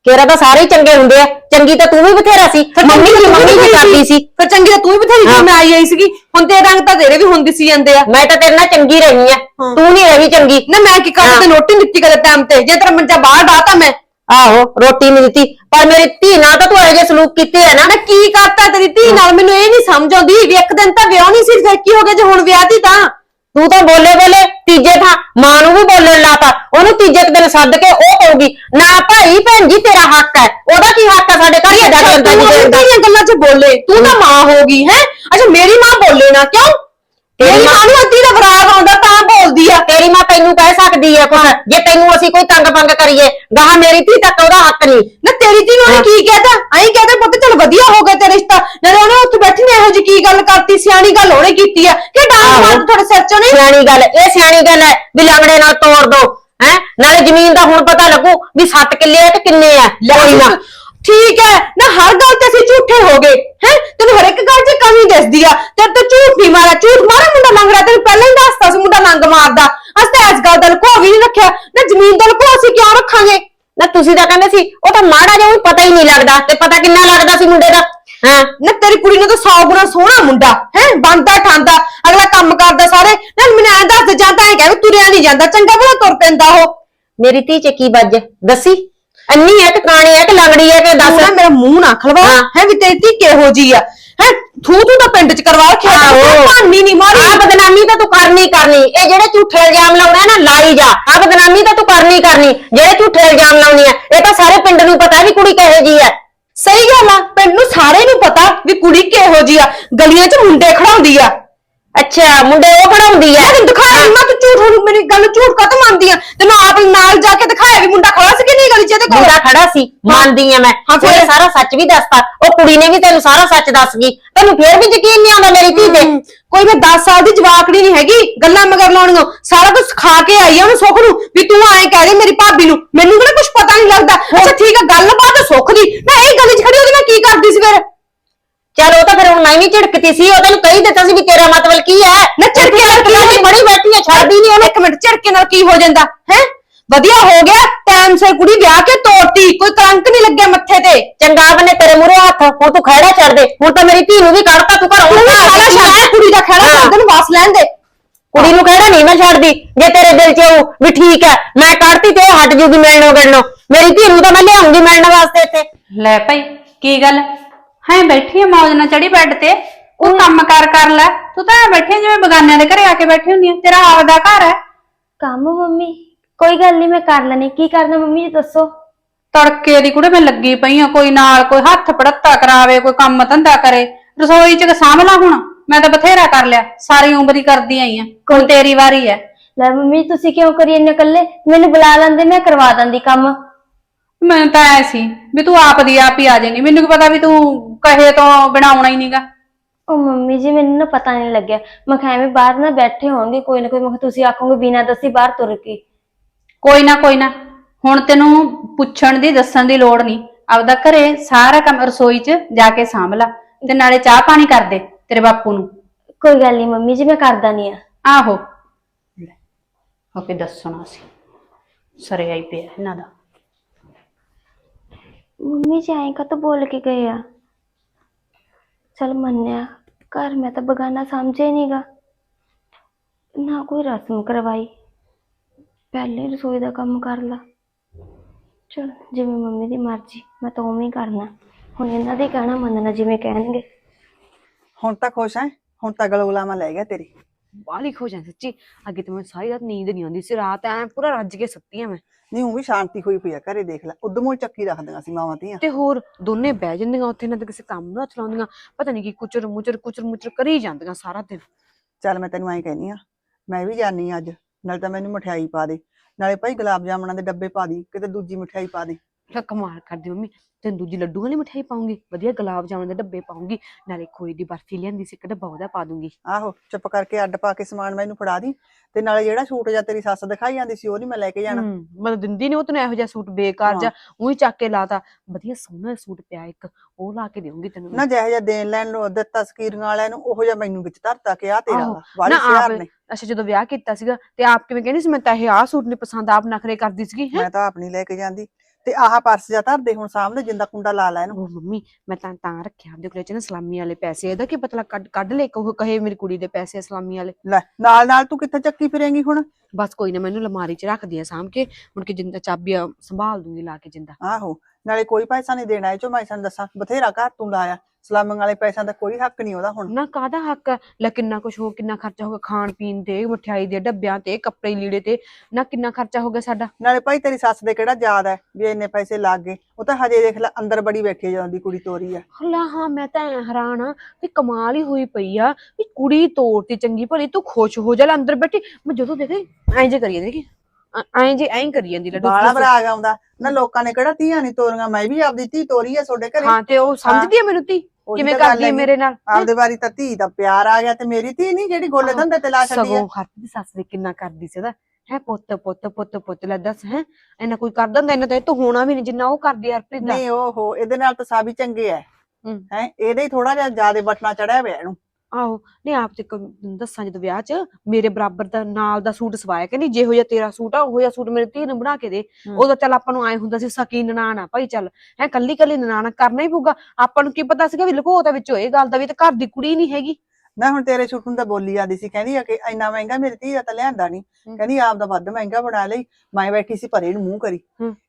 ਕਿਹੜਾ ਤਾਂ ਸਾਰੇ ਹੀ ਚੰਗੇ ਹੁੰਦੇ ਆ। ਚੰਗੀ ਤਾਂ ਤੂੰ ਵੀ ਬਥੇਰਾ ਸੀ। ਮੰਮੀ ਦੀ ਮੰਮੀ ਵੀ ਕਰਦੀ ਸੀ। ਫਿਰ ਚੰਗੀ ਤਾਂ ਤੂੰ ਵੀ ਬਥੇਰੀ ਸੀ। ਮੈਂ ਆਈ ਆਈ ਸੀਗੀ। ਹੁਣ ਤੇ ਰੰਗ ਤਾਂ ਤੇਰੇ ਵੀ ਹੁੰਦੀ ਸੀ ਜਾਂਦੇ ਆ। ਮੈਂ ਤਾਂ ਤੇਰੇ ਨਾਲ ਚੰਗੀ ਰਹੀ ਆ। ਤੂੰ ਨਹੀਂ ਰਹੀ ਚੰਗੀ। ਨਾ ਮੈਂ ਕੀ ਕਰਦਾ ਤੇ ਨੋਟੀ ਦਿੱਤੀ ਕਦੇ ਟਾਈਮ ਤੇ? ਜੇ ਤੇਰਾ ਮੰਜਾ ਬਾਹਰ ਡਾਤਾ ਮੈਂ। ਆਹੋ ਰੋਟੀ ਨਹੀਂ ਦਿੱਤੀ। ਪਰ ਮੇਰੀ ਧੀ ਨਾਲ ਤਾਂ ਤੂੰ ਇਹੋ ਜਿਹੇ ਸਲੂਕ ਕੀਤੇ ਆ ਨਾ। ਮੈਂ ਕੀ ਕਰਤਾ ਤੇਰੀ ਧੀ ਨਾਲ? ਮੈਨੂੰ ਇਹ ਨਹੀਂ ਸਮਝ ਆਉਂਦੀ ਵੀ ਇੱਕ ਦਿਨ ਤਾਂ ਵਿਆਹ ਨਹੀਂ ਸੀ। ਫਿਰ ਕੀ ਹੋ ਗਿਆ? ਜੇ ਹੁਣ ਵਿਆਹ ਦੀ ਤਾਂ। ਤੂੰ ਤਾਂ ਬੋਲੇ ਬੋਲੇ ਤੀਜੇ ਥਾਂ ਮਾਂ ਨੂੰ ਵੀ ਬੋਲਣ ਲਾਤਾ ਉਹਨੂੰ ਤੀਜੇ ਕੁ ਦਿਨ ਸੱਦ ਕੇ ਉਹ ਕਹੂਗੀ ਨਾ ਭਾਈ ਭੈਣ ਜੀ ਤੇਰਾ ਹੱਕ ਹੈ। ਉਹਦਾ ਕੀ ਹੱਕ ਹੈ ਸਾਡੇ ਘਰ? ਜਾ ਕੇ ਅੰਦਰ ਜੀ ਤੇਰੀਆਂ ਗੱਲਾਂ 'ਚ ਬੋਲੇ ਤੂੰ ਤਾਂ ਮਾਂ ਹੋਗੀ ਹੈ? ਅੱਛਾ ਮੇਰੀ ਮਾਂ ਬੋਲੇ ਨਾ ਕਿਉਂ? ਤੇਰੀ ਮਾਂ ਨੂੰ ਅੱਧੀ ਦਾ ਬਰਾਬ ਆਉਂਦਾ ਤਾਂ ਬੋਲਦੀ ਆ। ਤੇਰੀ ਮਾਂ ਤੈਨੂੰ ਕਹਿ ਸਕਦੀ ਆ ਕੁਛ ਜੇ ਤੈਨੂੰ ਅਸੀਂ ਕੋਈ ਤੰਗ ਪੰਗ ਕਰੀਏ ਗਾਹਾਂ ਮੇਰੀ ਧੀ ਤੱਕ ਉਹਦਾ ਹੱਕ ਨਹੀਂ। ਨਾ ਤੇਰੀ ਧੀ ਨੂੰ ਉਹਨੇ ਕੀ ਕਹਿਤਾ ਐਂ ਕਹਿਤਾ ਪੁੱਤ ਚਲ ਵਧੀਆ ਹੋ ਗਿਆ ਤੇ ਰਿਸ਼ਤਾ। ਨਾਲੇ ਉਹਨੇ ਉੱਥੇ ਬੈਠੀ ਨੇ ਇਹੋ ਜਿਹੀ ਕੀ ਗੱਲ ਕਰਤੀ? ਸਿਆਣੀ ਗੱਲ ਉਹਨੇ ਕੀਤੀ ਆ। ਕਿ ਡਾਂਗ ਮਾਰ ਤੁਹਾਡੇ ਸਿਰ ਚੋਂ ਨਹੀਂ? ਸਿਆਣੀ ਗੱਲ ਇਹ ਸਿਆਣੀ ਗੱਲ ਹੈ ਵੀ ਲੰਗੜੇ ਨਾਲ ਤੋੜ ਦੋ ਹੈ? ਨਾਲੇ ਜ਼ਮੀਨ ਦਾ ਹੁਣ ਪਤਾ ਲੱਗੂ ਵੀ 7 ਕਿੱਲੇ ਆ ਤੇ ਕਿੰਨੇ ਆ। ਕੋਈ ਨਾ। ਠੀਕ ਹੈ, ਨਾ ਹਰ ਗੱਲ ਤੇ ਅਸੀਂ ਝੂਠੇ ਹੋ ਗਏ, ਹੈ? ਤੈਨੂੰ ਹਰ ਇੱਕ ਗੱਲ 'ਚ ਕਮੀ ਦਿਸਦੀ ਆ। ਤੇ ਤੂੰ ਝੂਠ ਨਹੀਂ ਮਾਰਿਆ, ਝੂਠ ਮਾਰਿਆ ਮੁੰਡਾ ਲੰਗੜਾ ਤੈਨੂੰ ਪਹਿਲਾਂ ਹੀ ਦੱਸਤਾ ਸੀ ਮੁੰਡਾ ਲੰਗ ਮਾਰਦਾ। ਅਸ ਤਾਂ ਇਸ ਗੱਲ ਦਾ ਲੁਕੋ ਵੀ ਨਹੀਂ ਰੱਖਿਆ। ਨਾ ਜ਼ਮੀਨ ਦਾ ਲੁਕੋ ਅਸੀਂ ਕਿਉਂ ਰੱਖਾਂਗੇ? ਨਾ ਤੁਸੀਂ ਤਾਂ ਕਹਿੰਦੇ ਸੀ, ਉਹ ਤਾਂ ਮਾੜਾ ਜਿਹਾ ਵੀ ਪਤਾ ਹੀ ਨਹੀਂ ਲੱਗਦਾ ਤੇ ਪਤਾ ਕਿੰਨਾ ਲੱਗਦਾ ਸੀ ਮੁੰਡੇ ਦਾ, ਹਾਂ? ਨਾ ਤੇਰੀ ਕੁੜੀ ਨੂੰ ਤਾਂ 100 ਗੁਣਾ ਸੋਹਣਾ ਮੁੰਡਾ, ਹੈ? ਬੰਦਾ ਠਾਂਦਾ, ਅਗਲਾ ਕੰਮ ਕਰਦਾ ਸਾਰੇ। ਨਾ ਮੈਨੂੰ ਐਂ ਦੱਸ, ਜਾਂ ਤਾਂ ਐਂ ਕਹਿ ਵੀ ਤੁਰਿਆ ਨਹੀਂ ਜਾਂਦਾ, ਚੰਗਾ ਭਲਾ ਤੁਰ ਪੈਂਦਾ ਉਹ। ਮੇਰੀ ਧੀ ਚ ਕੀ ਵੱਜ? ਦੱਸੀ। ਅੰਨੀ ਹੈ ਟਿਕਾਣੇ ਹੈ ਕਿ ਲੰਗੜੀ ਹੈ ਕਿ ਦੱਸ। ਮੇਰਾ ਮੂੰਹ ਨਾ ਖਲਵਾ। ਹੈ। ਵੀ ਤੇਰੀ ਧੀ ਕਿਹੋ ਜੀ ਆ? ਹੈ? ਥੂ ਤੂੰ ਤਾਂ ਪਿੰਡ ਚ ਕਰਵਾ ਰੱਖਿਆ ਭਾਨੀ ਨਹੀਂ ਮਾਰੀ ਆ ਬਦਨਾਮੀ ਤਾਂ ਤੂੰ ਕਰਨੀ ਕਰਨੀ। ਇਹ ਜਿਹੜੇ ਝੂਠੇ ਇਲਜ਼ਾਮ ਲਾਉਣੇ ਨਾ ਲਾਈ ਜਾ। ਆ ਬਦਨਾਮੀ ਤਾਂ ਤੂੰ ਕਰਨੀ ਕਰਨੀ। ਜਿਹੜੇ ਝੂਠੇ ਇਲਜ਼ਾਮ ਲਾਉਣੀ ਆ ਇਹ ਤਾਂ ਸਾਰੇ ਪਿੰਡ ਨੂੰ ਪਤਾ ਵੀ ਕੁੜੀ ਕਿਹੋ ਜੀ ਆ ਸਹੀ ਗੱਲ ਆ। ਪਿੰਡ ਨੂੰ ਸਾਰੇ ਨੂੰ ਪਤਾ ਵੀ ਕੁੜੀ ਕਿਹੋ ਜੀ ਆ। ਗਲੀਆਂ 'ਚ ਮੁੰਡੇ ਖੜਾਉਂਦੀ ਆ। ਅੱਛਾ ਮੁੰਡੇ ਉਹ ਖੜਾਉਂਦੀ ਆ? ਤੈਨੂੰ ਦਿਖਾਇਆ ਮੈਂ ਤੂੰ ਝੂਠ ਹੁਣ ਮੇਰੀ ਗੱਲ ਝੂਠ ਕਾ ਮੰਨਦੀ ਆ। ਤੈਨੂੰ ਆਪ ਨਾਲ ਜਾ ਕੇ ਦਿਖਾਇਆ ਵੀ ਮੁੰਡਾ ਖੜਾ ਸੀ ਕਿ ਨਹੀਂ ਗਲੀ 'ਚ ਇਹਦੇ ਕੋਲ? ਮੁੰਡਾ ਖੜਾ ਸੀ ਮੰਨਦੀ ਆ ਮੈਂ। ਹਾਂ ਫਿਰ? ਸਾਰਾ ਸੱਚ ਵੀ ਦੱਸਤਾ। ਉਹ ਕੁੜੀ ਨੇ ਵੀ ਤੈਨੂੰ ਸਾਰਾ ਸੱਚ ਦੱਸ ਗਈ। ਤੈਨੂੰ ਫੇਰ ਵੀ ਯਕੀਨ ਨਹੀਂ ਆਉਂਦਾ ਮੇਰੀ ਧੀ ਤੇ? ਕੋਈ ਮੈਂ 10 ਸਾਲ ਦੀ ਜਵਾਕੜੀ ਨਹੀਂ ਹੈਗੀ ਗੱਲਾਂ ਮਗਰ ਲਾਉਣੀਆਂ। ਸਾਰਾ ਕੁਝ ਖਾ ਕੇ ਆਈ ਆ ਉਹਨੂੰ ਸੁੱਖ ਨੂੰ ਵੀ ਤੂੰ ਐਂ ਕਹਿ ਰਹੀ ਮੇਰੀ ਭਾਬੀ ਨੂੰ। ਮੈਨੂੰ ਕਿਹੜਾ ਕੁਝ ਪਤਾ ਨਹੀਂ ਲੱਗਦਾ। ਅੱਛਾ ਠੀਕ ਆ ਗੱਲਬਾਤ ਸੁੱਖ ਦੀ। ਮੈਂ ਇਹ ਗਲੀ 'ਚ ਖੜੀ ਉਹਦੇ ਨਾਲ ਕੀ ਕਰਦੀ ਸੀ ਫਿਰ? ਚਲ ਉਹ ਤਾਂ ਫਿਰ ਹੁਣ ਮੈਂ ਵੀ ਝਿੜਕਤੀ ਸੀ ਉਹ ਤੈਨੂੰ ਕਹੀ ਦਿੱਤਾ ਸੀ ਵੀ ਤੇਰਾ ਮਤਲਬ ਕੀ ਹੈ? ਨਾ ਝਿੜਕੇ ਨਾਲ ਕੀ ਹੋਈ ਬੜੀ ਬੈਠੀ ਹੈ ਛੱਡਦੀ ਨਹੀਂ ਉਹਨੇ ਇੱਕ ਮਿੰਟ ਝਿੜਕੇ ਨਾਲ ਕੀ ਹੋ ਜਾਂਦਾ ਹੈ? ਵਧੀਆ ਹੋ ਗਿਆ ਟਾਈਮ ਸਿਰ ਕੁੜੀ ਵਿਆਹ ਕੇ ਤੋੜਤੀ ਕੋਈ ਕਲੰਕ ਨਹੀਂ ਲੱਗਿਆ ਮੱਥੇ ਤੇ। ਚੰਗਾ ਬਨੇ ਤੇਰੇ ਮੂਰੇ ਹੱਥ ਹੁਣ ਤੂੰ ਖੜਾ ਛੱਡ ਦੇ ਹੁਣ ਤਾਂ ਮੇਰੀ ਧੀ ਨੂੰ ਵੀ ਕੱਢਤਾ ਤੂੰ ਘਰੋਂ ਖੜਾ ਛੱਡ ਕੁੜੀ ਦਾ ਖੜਾ ਛੱਡ ਨੂੰ ਵਾਸ ਲੈਣ ਦੇ। ਕੁੜੀ ਨੂੰ ਕਹਿਣਾ ਨਹੀਂ ਮੈਂ ਛੱਡਦੀ ਜੇ ਤੇਰੇ ਦਿਲ 'ਚ ਆਊ ਵੀ ਠੀਕ ਹੈ ਮੈਂ ਕੱਢਤੀ ਤੇ ਹਟ ਜੂਗੀ ਮਿਲਣੋਂ ਗਿਲਣੋਂ ਮੇਰੀ ਧੀ ਨੂੰ ਤਾਂ ਮੈਂ ਲਿਆਉਂਗੀ ਮਿਲਣ ਵਾਸਤੇ ਇੱਥੇ। ਲੈ ਭਾਈ ਕੀ ਗੱਲ? ਹਾਂ ਬੈਠੀ ਆ ਮੌਜ ਨਾਲ ਚੜੀ ਬੈੱਡ ਤੇ। ਉਹ ਕੰਮ ਕਰ ਕਰ ਲੈ। ਤੂੰ ਤਾਂ ਐਂ ਬੈਠੀ ਆਂ ਜਿਵੇਂ ਬਗਾਨਿਆਂ ਦੇ ਘਰੇ ਆ ਕੇ ਬੈਠੀ ਹੁੰਦੀ ਆ। ਤੇਰਾ ਆਪਦਾ ਘਰ ਹੈ। ਕੰਮ ਮੰਮੀ ਕੋਈ ਗੱਲ ਨਹੀਂ ਮੈਂ ਕਰ ਲੈਣੀ ਕੀ ਕਰਨਾ ਮੰਮੀ ਜੀ ਦੱਸੋ। ਤੜਕੇ ਦੀ ਕੁੜੇ ਮੈਂ ਲੱਗੀ ਪਈ ਆ ਕੋਈ ਨਾਲ ਕੋਈ ਹੱਥ ਪੜੱਤਾ ਕਰਾਵੇ ਕੋਈ ਕੰਮ ਧੰਦਾ ਕਰੇ। ਰਸੋਈ ਚ ਸਾਂਭ ਲਾ ਹੁਣ। ਮੈਂ ਤਾਂ ਬਥੇਰਾ ਕਰ ਲਿਆ ਸਾਰੀ ਉਮਰ ਹੀ ਕਰਦੀ ਆਈ ਆ। ਹੁਣ ਤੇਰੀ ਵਾਰੀ ਹੈ। ਲੈ ਮੰਮੀ ਤੁਸੀਂ ਕਿਉਂ ਕਰੀ ਇੰਨੇ ਇਕੱਲੇ? ਮੈਨੂੰ ਬੁਲਾ ਲੈਂਦੇ ਮੈਂ ਕਰਵਾ ਦਿੰਦੀ ਕੰਮ। ਮੈਨੂੰ ਤਾਂ ਐ ਸੀ ਵੀ ਤੂੰ ਆਪ ਦੀ ਆਪ ਹੀ ਆ ਜਾਏਂਗੀ। ਮੈਨੂੰ ਕੀ ਪਤਾ ਵੀ ਤੂੰ ਕਹੇ ਤੋਂ ਬਣਾਉਣਾ ਹੀ ਨਹੀਂਗਾ ਉਹ ਮੰਮੀ ਜੀ ਮੈਨੂੰ ਨਾ ਪਤਾ ਨਹੀਂ ਲੱਗਿਆ। ਮੈਂ ਕਿਹਾ ਐਵੇਂ ਬਾਹਰ ਨਾ ਬੈਠੇ ਹੋਣਗੇ ਕੋਈ ਨਾ ਕੋਈ। ਮੈਂ ਕਿਹਾ ਤੁਸੀਂ ਆਖੋਗੇ ਬਿਨਾਂ ਦੱਸੀ ਬਾਹਰ ਤੁਰ ਕੇ। ਕੋਈ ਨਾ ਕੋਈ ਨਾ। ਹੁਣ ਤੈਨੂੰ ਪੁੱਛਣ ਦੀ ਦੱਸਣ ਦੀ ਲੋੜ ਨਹੀਂ ਆਪਦਾ ਘਰੇ ਸਾਰਾ ਕੰਮ ਰਸੋਈ 'ਚ ਜਾ ਕੇ ਸਾਂਭ ਲਾ ਤੇ ਨਾਲੇ ਚਾਹ ਪਾਣੀ ਕਰ ਦੇ ਤੇਰੇ ਬਾਪੂ ਨੂੰ। ਕੋਈ ਗੱਲ ਨਹੀਂ ਮੰਮੀ ਜੀ ਮੈਂ ਕਰਦਾ ਨਹੀਂ ਆ। ਆਹੋ। ਓਕੇ ਦੱਸਣਾ ਸੀ। ਸਰੇ ਆਈ ਪਿਆ ਇਹਨਾਂ ਦਾ। ਮੰਮੀ ਜੀ ਐਂ ਕਾ ਬੋਲ ਕੇ ਗਏ ਆ? ਚਲ ਮੰਨਿਆ, ਘਰ ਮੈਂ ਤਾਂ ਬਗਾਨਾ ਸਮਝੇ ਹੀ ਨਹੀਂਗਾ। ਨਾ ਕੋਈ ਰਸਮ ਕਰਵਾਈ, ਪਹਿਲੇ ਰਸੋਈ ਦਾ ਕੰਮ ਕਰ ਲਾ। ਚਲ ਜਿਵੇਂ ਮੰਮੀ ਦੀ ਮਰਜ਼ੀ, ਮੈਂ ਤਾਂ ਉਵੇਂ ਹੀ ਕਰਨਾ। ਹੁਣ ਇਹਨਾਂ ਦੇ ਕਹਿਣਾ ਮੰਨਣਾ ਜਿਵੇਂ ਕਹਿਣਗੇ। ਹੁਣ ਤਾਂ ਖੁਸ਼ ਹੈ ਹੁਣ ਤਾਂ ਗਲਗੁਲਾਮਾ ਲੈ ਗਿਆ ਤੇਰੀ। ਬਾਹਲੀ ਖੁਸ਼ ਹਾਂ ਸੱਚੀ। ਅੱਗੇ ਤਾਂ ਮੈਨੂੰ ਸਾਰੀ ਰਾਤ ਨੀਂਦ ਨਹੀਂ ਆਉਂਦੀ ਸੀ ਰਾਤ ਐ ਪੂਰਾ ਰੱਜ ਕੇ ਸੁੱਤੀ ਆ ਮੈਂ। ਨਹੀਂ ਉਹ ਵੀ ਸ਼ਾਂਤੀ ਹੋਈ ਪਈ ਆ ਘਰੇ ਦੇਖ ਲੈ ਉਦਮੋਂ ਚੱਕੀ ਰੱਖਦੀਆਂ ਸੀ ਮਾਵਾਂ ਧੀਆਂ। ਤੇ ਹੋਰ ਦੋਨੇ ਬਹਿ ਜਾਂਦੀਆਂ ਉੱਥੇ ਨਾ ਤਾਂ ਕਿਸੇ ਕੰਮ ਨੂੰ ਹੱਥ ਲਾਉਂਦੀਆਂ ਪਤਾ ਨਹੀਂ ਕੀ ਕੁਚਰ ਮੁਚਰ ਕੁਚਰ ਮੁਚਰ ਕਰੀ ਜਾਂਦੀਆਂ ਸਾਰਾ ਦਿਨ। ਚੱਲ ਮੈਂ ਤੈਨੂੰ ਐਂ ਕਹਿੰਨੀ ਆ ਮੈਂ ਵੀ ਆਂ ਅੱਜ ਨਾਲੇ ਤਾਂ ਮੈਨੂੰ ਮਠਿਆਈ ਪਾ ਦੇ ਨਾਲੇ ਭਾਈ ਗੁਲਾਬ ਜਾਮਣਾਂ ਦੇ ਡੱਬੇ ਪਾ ਦੀ ਕਿਤੇ ਦੂਜੀ ਮਠਿਆਈ ਪਾ ਦੇ। ਤਾਂ ਕਮਾਲ ਕਰਦੀ ਮੰਮੀ ਤੈਨੂੰ ਦੂਜੀ ਲੱਡੂ ਵਾਲੀ ਮਠਿਆਈ ਪਾਉਂਗੀ ਵਧੀਆ ਗੁਲਾਬ ਜਾਮੁਨ ਦੇ ਡੱਬੇ ਪਾਉਂਗੀ ਨਾਲੇ ਖੋਏ ਦੀ ਬਰਫੀ ਲਿਆਂਦੀ ਸੀ ਇੱਕ ਡੱਬਾ ਉਹਦਾ ਪਾ ਦੂੰਗੀ। ਆਹੋ ਚੁੱਪ ਕਰਕੇ ਅੱਡ ਪਾ ਕੇ ਸਮਾਨ ਮੈਨੂੰ ਫੜਾ ਦੀ ਤੇ ਨਾਲੇ ਜਿਹੜਾ ਸੂਟ ਜਾਂ ਤੇਰੀ ਸੱਸ ਦਿਖਾਈ ਜਾਂਦੀ ਸੀ ਉਹ ਨਹੀਂ ਮੈਂ ਲੈ ਕੇ ਜਾਣਾ। ਹੂੰ ਮੈਂ ਤਾਂ ਦਿੰਦੀ ਨਹੀਂ ਉਹ ਤੈਨੂੰ ਇਹੋ ਜਿਹਾ ਸੂਟ ਬੇਕਾਰ ਹਾਂ। ਜਾ ਉਹੀ ਚੱਕ ਕੇ ਲਾਤਾ। ਵਧੀਆ ਸੋਹਣਾ ਸੂਟ ਪਿਆ ਇੱਕ ਉਹ ਲਾ ਕੇ ਦੇਵਾਂਗੀ ਤੈਨੂੰ ਨਾ ਜਿਹੋ ਜਿਹਾ ਦੇਣ ਲੈਣ ਨੂੰ ਦਿੱਤਾ ਸਕੀਰੀਆਂ ਵਾਲਿਆਂ ਨੂੰ ਉਹੋ ਜਿਹਾ ਮੈਨੂੰ ਵਿੱਚ ਧਰਤਾ ਕਿ ਆ ਤੇਰਾ ਆਹੋ, ਵਾ ਵਾਲੀ ਨਾ ਆਪ ਨੇ। ਅੱਛਾ ਜਦੋਂ ਵਿਆਹ ਕੀਤਾ ਸੀਗਾ ਤੇ ਆਪ ਕਿਵੇਂ ਕਹਿੰਦੀ ਸੀ ਮੈਂ ਤਾਂ ਇਹ ਆਹ ਸੂਟ ਨਹੀਂ ਪਸੰਦ ਆਪ ਨਖਰੇ ਕਰਦੀ ਸੀਗੀ ਹੈ? ਮੈਂ ਤਾਂ ਆਪ ਨਹੀਂ ਲੈ ਕੇ ਜਾਂਦੀ। ਤੇ ਆਹ ਪਰਸ ਜਾ ਧਰਦੇ ਹੁਣ ਸਾਹਮਣੇ ਜਿੰਦਾ ਕੁੰਡਾ ਲਾ ਲੈ ਇਹਨੂੰ। ਉਹ ਮੰਮੀ ਮੈਂ ਤਾਂ ਤਾਂ ਰੱਖਿਆ ਆਪਦੇ ਕੋਲੇ ਚ ਨਾ ਸਲਾਮੀ ਵਾਲੇ ਪੈਸੇ ਇਹਦਾ ਕੀ ਪਤਾ ਕੱਢ ਕੱਢ ਲੈ ਕਹੋ ਕਹੇ ਮੇਰੀ ਕੁੜੀ ਦੇ ਪੈਸੇ ਆ ਸਲਾਮੀ ਵਾਲੇ। ਲੈ ਨਾਲ ਨਾਲ ਤੂੰ ਕਿੱਥੇ ਚੱਕੀ ਫਿਰੇਂਗੀ ਹੁਣ? ਬਸ ਕੋਈ ਨਾ ਮੈਨੂੰ ਅਲਮਾਰੀ ਚ ਰੱਖਦੀ ਆ ਸਾਂਭ ਕੇ ਹੁਣ ਕਿ ਜਿੰਦਾ ਚਾਬੀਆਂ ਸੰਭਾਲ ਦੂੰਗੀ ਲਾ ਕੇ ਜਿੰਦਾ। ਆਹੋ ਨਾਲੇ ਕੋਈ ਪੈਸਾ ਨਹੀਂ ਦੇਣਾ ਇਹ ਚੋਂ ਮੈਂ ਸਾਨੂੰ ਦੱਸਾਂ ਬਥੇਰਾ ਘਰ ਤੂੰ ਲਾਇਆ। ਸਲਾਮਿੰਗ ਵਾਲੇ ਪੈਸਿਆਂ ਦਾ ਕੋਈ ਹੱਕ ਨਹੀਂ ਉਹਦਾ ਹੁਣ। ਨਾ ਕਾਹਦਾ ਹੱਕ ਹੈ? ਲੈ ਕਿੰਨਾ ਕੁਛ ਹੋ ਕਿੰਨਾ ਖਰਚਾ ਹੋਗਾ ਖਾਣ ਪੀਣ ਤੇ ਮਠਿਆਈ ਦੇ ਡੱਬਿਆਂ ਤੇ ਕੱਪੜੇ ਲੀੜੇ ਤੇ ਨਾ ਕਿੰਨਾ ਖਰਚਾ ਹੋ ਗਿਆ ਸਾਡਾ? ਨਾਲੇ ਭਾਈ ਤੇਰੀ ਸੱਸ ਦੇ ਕਿਹੜਾ ਯਾਦ ਹੈ ਵੀ ਇੰਨੇ ਪੈਸੇ ਲੱਗ ਗਏ? ਉਹ ਤਾਂ ਹਜੇ ਦੇਖ ਲੈ ਅੰਦਰ ਬੜੀ ਬੈਠੀ ਹੈ ਜਦੋਂ ਕੁੜੀ ਤੋਰੀ ਆ। ਹਲਾ ਹਾਂ ਮੈਂ ਤਾਂ ਐਂ ਹੈਰਾਨ ਆ ਵੀ ਕਮਾਲ ਹੀ ਹੋਈ ਪਈ ਆ ਵੀ ਕੁੜੀ ਤੋੜਤੀ ਚੰਗੀ ਭਲੀ ਤੂੰ ਖੁਸ਼ ਹੋ ਜਾ ਲੈ ਅੰਦਰ ਬੈਠੀ। ਮੈਂ ਜਦੋਂ ਦੇਖੇ ਐਂ ਜੇ ਕਰੀ ਜਾਂਦੀ ਕਿ ਐਂ ਜੇ ਐਂ ਕਰੀ ਜਾਂਦੀ ਲੱਡੂ ਬਾਲਾ ਬਰਾਗ ਆਉਂਦਾ। ਨਾ ਲੋਕਾਂ ਨੇ ਕਿਹੜਾ ਧੀਆਂ ਨਹੀਂ ਤੋਰੀਆਂ ਮੈਂ ਵੀ ਆਪਦੀ ਧੀ ਤੋਰੀ ਆ ਤੁਹਾਡੇ ਘਰੇ। ਹਾਂ ਤੇ ਉਹ ਸਮਝਦੀ ਆ ਮੈਨੂੰ ਉਹੀ ਕਿਵੇਂ ਕਰਦੀ ਆ ਹੈਗੀ। ਮੇਰੇ ਨਾਲ? ਹੈਂ? ਆਪਦੇ ਵਾਰੀ ਤਾਂ ਧੀ ਦਾ ਪਿਆਰ ਆ ਗਿਆ ਤੇ ਮੇਰੀ ਧੀ ਨਹੀਂ ਜਿਹੜੀ ਗੋਲੇ ਧੰਦੇ ਤੇ ਲਾ ਛੱਡੀ ਸਗੋਂ ਹੱਥ ਦੀ ਸੱਸ ਦੇ ਕਿੰਨਾ ਕਰਦੀ ਸੀ ਉਹਦਾ। ਹੈ ਪੁੱਤ ਪੁੱਤ ਪੁੱਤ ਪੁੱਤ ਲੈ ਦੱਸ ਹੈ ਇਹਨਾਂ ਕੋਈ ਕਰ ਦਿੰਦਾ ਇਹਨਾਂ ਤਾਂ ਇਹ ਤੋਂ ਹੋਣਾ ਵੀ ਨਹੀਂ ਜਿੰਨਾ ਉਹ ਕਰਦੀ ਹਰਪ੍ਰੀਤ ਦਾ। ਨਹੀਂ ਓਹੋ ਇਹਦੇ ਨਾਲ ਤਾਂ ਸਾਬੀ ਚੰਗੇ ਐ ਹੂੰ। ਹੈ ਇਹਦੇ ਹੀ ਥੋੜਾ ਜਿਹਾ ਜ਼ਿਆਦਾ ਬਟਨਾ ਚੜਿਆ ਹੋਇਆ ਇਹਨੂੰ। ਆਹੋ ਨਹੀਂ ਆਪ ਤੇ ਕ- ਦੱਸਾਂ ਜਦੋਂ ਵਿਆਹ 'ਚ ਮੇਰੇ ਬਰਾਬਰ ਦਾ ਨਾਲ ਦਾ ਸੂਟ ਸਵਾਇਆ ਕਹਿੰਦੀ ਜਿਹੋ ਜਿਹਾ ਤੇਰਾ ਸੂਟ ਆ ਉਹੋ ਜਿਹਾ ਸੂਟ ਮੇਰੇ ਧੀ ਨੂੰ ਬਣਾ ਕੇ ਦੇ ਹੂੰ। ਉਦੋਂ ਚੱਲ ਆਪਾਂ ਨੂੰ ਆਏ ਹੁੰਦਾ ਸੀ ਸਕੀ ਨਨਾਣ ਆ ਭਾਈ ਚੱਲ ਹੈ ਕੱਲੀ ਕੱਲੀ ਨਨਾਣ ਕਰਨਾ ਹੀ ਪਊਗਾ ਆਪਾਂ ਨੂੰ ਕੀ ਪਤਾ ਸੀਗਾ ਵੀ ਲੁਕੋ ਤਾਂ ਵਿੱਚੋਂ ਇਹ ਗੱਲ ਦਾ ਵੀ ਤੇ ਘਰ ਦੀ ਕੁੜੀ ਨਹੀਂ ਹੈਗੀ ਮੈਂ ਹੁਣ ਤੇਰੇ ਛੁੱਟੂ ਤਾਂ ਬੋਲੀ ਜਾਂਦੀ ਸੀ ਕਹਿੰਦੀ ਆ ਕਿ ਇੰਨਾ ਮਹਿੰਗਾ ਮੇਰੀ ਧੀ ਦਾ ਤਾਂ ਲਿਆਂਦਾ ਨਹੀਂ। ਕਹਿੰਦੀ ਆਪ ਦਾ ਵੱਧ ਮਹਿੰਗਾ ਬਣਾ ਲਈ ਮੈਂ ਬੈਠੀ ਸੀ ਪਰੇ ਨੂੰ ਮੂੰਹ ਕਰੀ।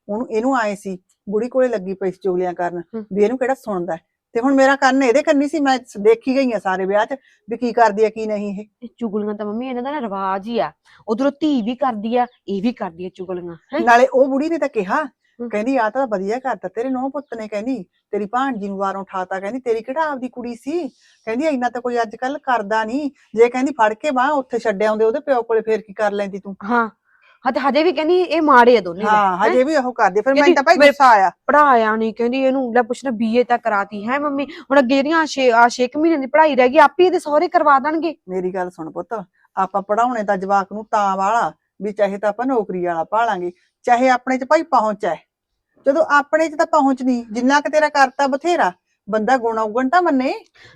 ਉਹਨੂੰ ਇਹਨੂੰ ਆਏ ਸੀ ਬੁੜੀ ਕੋਲੇ ਲੱਗੀ ਪਈ ਸੀ ਚੁਗਲੀਆਂ ਕਰਨ। ਵੀ ਇਹਨੂੰ ਕਿਹੜਾ ਸੁਣਦਾ ਹੈ। ਤੇ ਹੁਣ ਮੇਰਾ ਕੰਨ ਇਹਦੇ ਕੰਨੀ ਸੀ ਮੈਂ ਦੇਖੀ ਗਈ ਆ ਸਾਰੇ ਵਿਆਹ 'ਚ ਵੀ ਕੀ ਕਰਦੀ ਆ ਕੀ ਨਹੀਂ ਇਹ। ਇਹ ਚੁਗਲੀਆਂ ਤਾਂ ਮੰਮੀ ਇਹਨਾਂ ਦਾ ਨਾ ਰਿਵਾਜ ਹੀ ਆ। ਉਧਰੋਂ ਧੀ ਵੀ ਕਰਦੀ ਆ ਇਹ ਵੀ ਕਰਦੀ ਆ ਚੁਗਲੀਆਂ ਹੈ? ਨਾਲੇ ਉਹ ਬੁੜੀ ਨੇ ਤਾਂ ਕਿਹਾ। ਕਹਿੰਦੀ ਆ ਤਾਂ ਵਧੀਆ ਕਰਤਾ ਤੇਰੇ ਨੌ ਪੁੱਤ ਨੇ ਕਹਿੰਦੀ ਤੇਰੀ ਭਾਣਜੀ ਨੂੰ ਵਾਰੋਂ ਉਠਾਤਾ ਕਹਿੰਦੀ ਤੇਰੀ ਕਿਹੜਾ ਆਪਦੀ ਕੁੜੀ ਸੀ? ਕਹਿੰਦੀ ਇੰਨਾ ਤਾਂ ਕੋਈ ਅੱਜ ਕੱਲ ਕਰਦਾ ਨਹੀਂ। ਜੇ ਕਹਿੰਦੀ ਫੜ ਕੇ ਬਾਹ ਉੱਥੇ ਛੱਡ ਆਉਂਦੇ ਉਹਦੇ ਪਿਓ ਕੋਲੇ ਫੇਰ ਕੀ ਕਰ ਲੈਂਦੀ ਤੂੰ? ਹਾਂ ਹਾਂ ਤੇ ਹਜੇ ਵੀ ਕਹਿੰਦੀ ਇਹ ਮਾੜੇ ਆ ਦੋਨੇ ਹਾਂ ਹਜੇ ਵੀ ਉਹ ਕਰਦੀ ਫਿਰ ਮੈਨੂੰ ਤਾਂ ਭਾਈ ਗੁੱਸਾ ਆਇਆ। ਪੜਾਇਆ ਨਹੀਂ ਕਹਿੰਦੀ ਇਹਨੂੰ ਲੈ ਪੁੱਛਣਾ ਬੀਏ ਤੱਕ ਕਰਾਤੀ ਹੈ ਮੰਮੀ ਹੁਣ ਅੱਗੇ ਜਿਹੜੀਆਂ 6 ਆ 6 ਮਹੀਨੇ ਦੀ ਪੜ੍ਹਾਈ ਰਹਿ ਗਈ ਆਪੇ ਇਹਦੇ ਸਹੁਰੇ ਕਰਵਾ ਦੇਣਗੇ। ਮੇਰੀ ਗੱਲ ਸੁਣ ਪੁੱਤ ਆਪਾਂ ਪੜਾਉਣੇ ਤਾਂ ਜਵਾਕ ਨੂੰ ਤਾਂ ਵਾਲਾ ਵੀ ਚਾਹੇ ਤਾਂ ਆਪਾਂ ਨੌਕਰੀ ਵਾਲਾ ਪਾਲਾਂਗੇ ਚਾਹੇ ਆਪਣੇ ਚ ਭਾਈ ਪਹੁੰਚ ਹੈ। ਜਦੋਂ ਆਪਣੇ ਚ ਤਾਂ ਪਹੁੰਚ ਨਹੀਂ ਜਿੰਨਾ ਕਿ ਤੇਰਾ ਕਰਤਾ ਬਥੇਰਾ ਬੰਦਾ ਗੁਣ ਔਗਣ ਤਾਂ ਮੰਨੇ।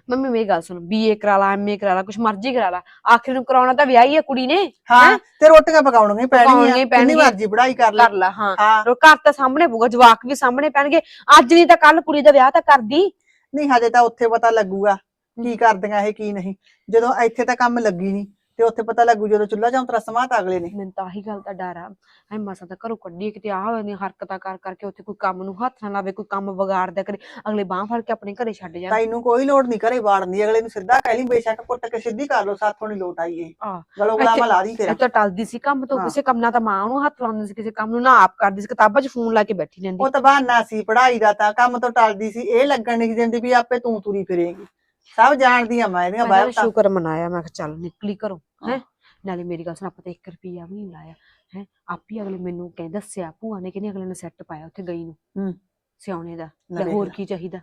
ਮੰਮੀ ਮੇਰੀ ਗੱਲ ਸੁਣ ਬੀਏ ਕਰਾ ਲਾ ਐਮਏ ਕਰਾ ਲਾ ਕੁਛ ਮਰਜ਼ੀ ਕਰਾ ਲਾ। ਆਖਿਰ ਨੂੰ ਕਰਾਉਣਾ ਤਾਂ ਵਿਆਹ ਹੀ ਆ ਕੁੜੀ ਨੇ ਹਾਂ ਤੇ ਰੋਟੀਆਂ ਪਕਾਉਣੀਆਂ ਪੈਣਗੀਆਂ ਪਕਾਉਣੀਆਂ ਕਿੰਨੀ ਪੈਣਗੀਆਂ। ਮਰਜ਼ੀ ਪੜਾਈ ਕਰ ਲੈ। ਕਰ ਲਾ ਹਾਂ। ਹਾਂ। ਰੋ ਘਰ ਤਾਂ ਸਾਹਮਣੇ ਪਊਗਾ ਜਵਾਕ ਵੀ ਸਾਹਮਣੇ ਪੈਣਗੇ। ਅੱਜ ਨਹੀਂ ਤਾਂ ਕੱਲ ਕੁੜੀ ਦਾ ਵਿਆਹ ਤਾਂ ਕਰਦੀ। ਨਹੀਂ ਹਜੇ ਤਾਂ ਉੱਥੇ ਪਤਾ ਲੱਗੂਗਾ ਕੀ ਕਰਦੀਆਂ ਇਹ ਕੀ ਨਹੀਂ। ਜਦੋਂ ਇੱਥੇ ਤਾਂ ਕੰਮ ਲੱਗੀ ਨਹੀਂ। ਤੇ ਉੱਥੇ ਪਤਾ ਲੱਗੂ ਜਦੋਂ ਚੁੱਲ੍ਹਾ ਚੌਂਤਰਾ ਸਮਾਤ ਅਗਲੇ ਨੇ। ਮੈਨੂੰ ਤਾਂ ਆਹੀ ਗੱਲ ਦਾ ਡਰ ਆ। ਐ ਮਸਾਂ ਤਾਂ ਘਰੋਂ ਕੱਢੀ ਕਿਤੇ ਆਹ ਵਾਲੀਆਂ ਹਰਕਤਾਂ ਕਰ ਕਰਕੇ ਉੱਥੇ ਕੋਈ ਕੰਮ ਨੂੰ ਹੱਥ ਨਾ ਲਾਵੇ ਕੋਈ ਕੰਮ ਵਿਗਾੜਦਾ ਕਰੇ ਅਗਲੇ ਬਾਹ ਫੜ ਕੇ ਆਪਣੇ ਘਰੇ ਛੱਡ ਜਾਣ। ਤੈਨੂੰ ਕੋਈ ਲੋੜ ਨਹੀਂ ਘਰੇ ਵਾੜਨ ਦੀ ਅਗਲੇ ਨੂੰ ਸਿੱਧਾ ਕਹਿ ਲਈ ਬੇਸ਼ੱਕ ਕੁੱਟ ਕੇ ਸਿੱਧੀ ਕਰ ਲੋ ਸਾਥੋਂ ਨਹੀਂ ਲੋਟ ਆਈ ਇਹ। ਗਲੋ ਗਲਾਮਾ ਇੱਥੇ- ਲਾ ਦੀ ਤੇਰਾ ਤਾਂ ਟਲਦੀ ਸੀ ਕੰਮ ਤੋਂ। ਕਿਸੇ ਕੰਮ ਨਾਲ ਤਾਂ ਮਾਂ ਨੂੰ ਹੱਥ ਲਾਉਂਦੀ ਸੀ ਕਿਸੇ ਕੰਮ ਨੂੰ ਨਾ ਆਪ ਕਰਦੀ ਸੀ ਕਿਤਾਬਾਂ 'ਚ ਫੋਨ ਲਾ ਕੇ ਬੈਠੀ ਰਹਿੰਦੀ। ਉਹ ਤਾਂ ਬਹਾਨਾ ਸੀ ਪੜ੍ਹਾਈ ਦਾ ਤਾਂ ਕੰਮ ਤੋਂ ਟਲਦੀ ਸੀ ਇਹ ਲੱਗਣ ਨਹੀਂ ਦਿੰਦੀ ਵੀ ਆਪੇ ਤੂੰ ਤੁਰੀ ਫਿਰੇਗੀ। ਸਭ ਜਾਣਦੀ ਆ ਮੈਂ ਇਹਦੀਆਂ ਮੈਂ ਬਾਹਰ ਤਾਂ ਸ਼ੁਕਰ ਮਨਾਇਆ ਮੈਂ ਕਿਹਾ ਚੱਲ ਨਿਕਲੀ ਘਰੋਂ ਹੈ। ਨਾਲੇ ਮੇਰੀ ਗੱਲ ਸੁਣ ਆਪਾਂ ਤਾਂ 1 ਰੁਪਿਆ ਵੀ ਨਹੀਂ ਲਾਇਆ ਹੈ ਆਪੀ ਅਗਲੇ ਮੈਨੂੰ ਕਹਿੰਦੇ ਦੱਸਿਆ ਭੂਆ ਨੇ ਕਹਿੰਦੀ ਅਗਲੇ ਨੇ ਸੈੱਟ ਪਾਇਆ ਉੱਥੇ ਗਈ ਨੂੰ ਹੂੰ। ਸਿਆਉਣੇ ਦਾ ਲੈ ਵੇਖ ਹੋਰ ਲੈ। ਕੀ ਚਾਹੀਦਾ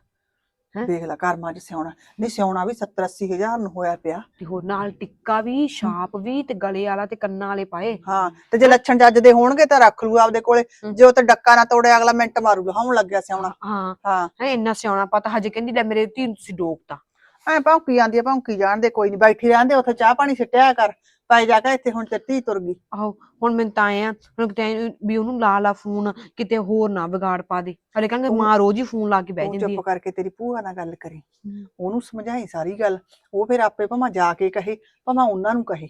ਹੈਂ? ਦੇਖ ਲੈ ਕਰਮਾਂ 'ਚ ਸਿਆਉਣਾ ਨਹੀਂ ਸਿਆਉਣਾ ਵੀ 70 80 ਹਜ਼ਾਰ ਨੂੰ ਹੋਇਆ ਪਿਆ ਤੇ ਹੋਰ ਨਾਲ ਟਿੱਕਾ ਵੀ ਛਾਪ ਵੀ ਤੇ ਗਲੇ ਵਾਲਾ ਤੇ ਕੰਨਾਂ ਵਾਲੇ ਪਾਏ ਹਾਂ ਤੇ ਜੇ ਲੱਛਣ ਜੱਜ ਦੇ ਹੋਣਗੇ ਤਾਂ ਰੱਖ ਲੂ ਆਪਦੇ ਕੋਲੇ ਹਮ। ਜੇ ਉਹ ਤੇ ਡੱਕਾ ਨਾ ਤੋੜੇ ਅਗਲਾ ਮਿੰਟ ਮਾਰੂਗਾ ਹਉਣ ਲੱਗਿਆ ਸਿਆਉਣਾ ਹਾਂ ਹਾਂ ਹੈ ਇੰਨਾ ਸਿਆਉਣਾ ਪਤਾ ਹਜੇ ਕਹਿੰਦੀ ਲੈ ਮੇਰੇ ਧੀ ਨੂੰ ਤੁਸੀਂ ਡੋਕਤਾ ਐ ਭੌਂਕੀ ਜਾਂਦੀ ਆ ਭੌਂਕੀ ਜਾਣਦੇ ਕੋਈ ਨਹੀਂ ਬੈਠੀ ਰਹਿੰਦੇ ਉੱਥੇ ਚਾਹ ਪਾਣੀ ਛੱਟਿਆ ਕਰ ਪਾਈ ਜਾ ਕੇ ਇੱਥੇ ਹੁਣ ਤੇ ਧੀ ਤੁਰ ਗਈ। ਆਹੋ ਹੁਣ ਮੈਨੂੰ ਤਾਂ ਆਏ ਆ ਹੁਣ ਕਿਤੇ ਵੀ ਉਹਨੂੰ ਲਾ ਲਾ ਫੋਨ ਕਿਤੇ ਹੋਰ ਨਾ ਵਿਗਾੜ ਪਾ ਦੇ। ਹਲੇ ਕਹਿੰਗੇ ਮਾਂ ਰੋਜ਼ ਹੀ ਫੋਨ ਲਾ ਕੇ ਬਹਿ ਤੂੰ ਜਾਂਦੀ ਚੁੱਪ ਕਰਕੇ ਤੇਰੀ ਭੂਆ ਨਾਲ ਗੱਲ ਕਰੀ। ਉਹਨੂੰ ਸਮਝਾਈ ਸਾਰੀ ਗੱਲ ਉਹ ਫਿਰ ਆਪੇ ਭਾਵੇਂ ਜਾ ਕੇ ਕਹੇ ਭਾਵੇਂ ਉਹਨਾਂ ਨੂੰ ਕਹੇ।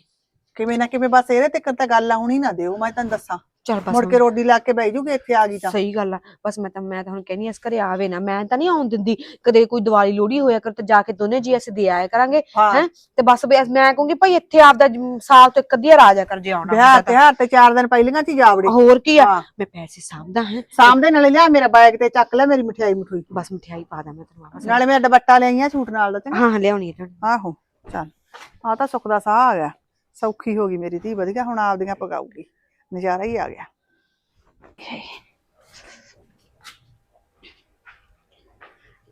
ਕਿਵੇਂ ਨਾ ਕਿਵੇਂ ਬਸ ਇਹਦੇ ਤੇ ਤਾਂ ਗੱਲ ਆਉਣੀ ਨਾ ਦਿਓ ਮੈਂ ਤੈਨੂੰ ਦੱਸਾਂ। ਚਲ ਬਸ ਮੁੜ ਕੇ ਰੋਡੀ ਲਾ ਕੇ ਬਹਿ ਜੂਗੀ ਇੱਥੇ ਆ ਗਈ ਤਾਂ। ਸਹੀ ਗੱਲ ਆ ਬਸ ਮੈਂ ਤਾਂ ਮੈਂ ਤਾਂ ਹੁਣ ਕਹਿੰਨੀ ਇਸ ਘਰੇ ਆਵੇ ਨਾ ਮੈਂ ਤਾਂ ਨਹੀਂ ਆਉਣ ਦਿੰਦੀ। ਕਦੇ ਕੋਈ ਦੀਵਾਲੀ ਲੋਹੜੀ ਹੋਇਆ ਕਰ ਤੇ ਜਾ ਕੇ ਦੋਨੇ ਜੀ ਅਸੀਂ ਦੇ ਆਇਆ ਕਰਾਂਗੇ ਹਾਂ? ਤੇ ਬਸ ਮੈਂ ਕਹੂੰਗੀ ਭਾਈ ਇੱਥੇ ਆਪਦਾ ਸਾਲ ਤੋਂ ਇੱਕ ਅੱਧੀ ਵਾਰ ਆ ਜਾ ਕਰ ਜੇ ਆਉਣਾ ਵਿਆਹ ਤਾਂ। ਤੇ ਚਾਰ ਦਿਨ ਪਹਿਲੀਆਂ ਚ ਜਾਵੜੇ ਹੋਰ ਕੀ ਆ? ਮੈਂ ਪੈਸੇ ਸਾਂਭਦਾ ਹੈ? ਸਾਹਮਣੇ ਨਾਲੇ ਲਿਆ ਮੇਰਾ ਬੈਗ ਤੇ ਚੱਕ ਲੈ ਮੇਰੀ ਮਠਿਆਈ ਮਠੂਈ। ਬਸ ਮਠਿਆਈ ਪਾ ਦਾਂ ਮੈਂ ਤੈਨੂੰ ਵਾਪਸ। ਨਾਲੇ ਮੇਰਾ ਦੁਪੱਟਾ ਲਿਆਈਆਂ ਸੂਟ ਨਾਲ ਦਾ ਤੇ। ਹਾਂ ਹਾਂ ਲਿਆਉਣੀ ਹੈ ਆਹੋ ਚੱਲ। ਆ ਤਾਂ ਸੁੱਖ ਦਾ ਸਾਹ ਆ ਗਿਆ। ਸੌਖੀ ਹੋ ਗਈ ਮੇਰੀ ਧੀ ਵਧੀਆ ਹੁਣ ਆਪਦੀਆਂ ਪਕਾਊਗੀ ਨਜ਼ਾਰਾ ਹੀ ਆ ਗਿਆ।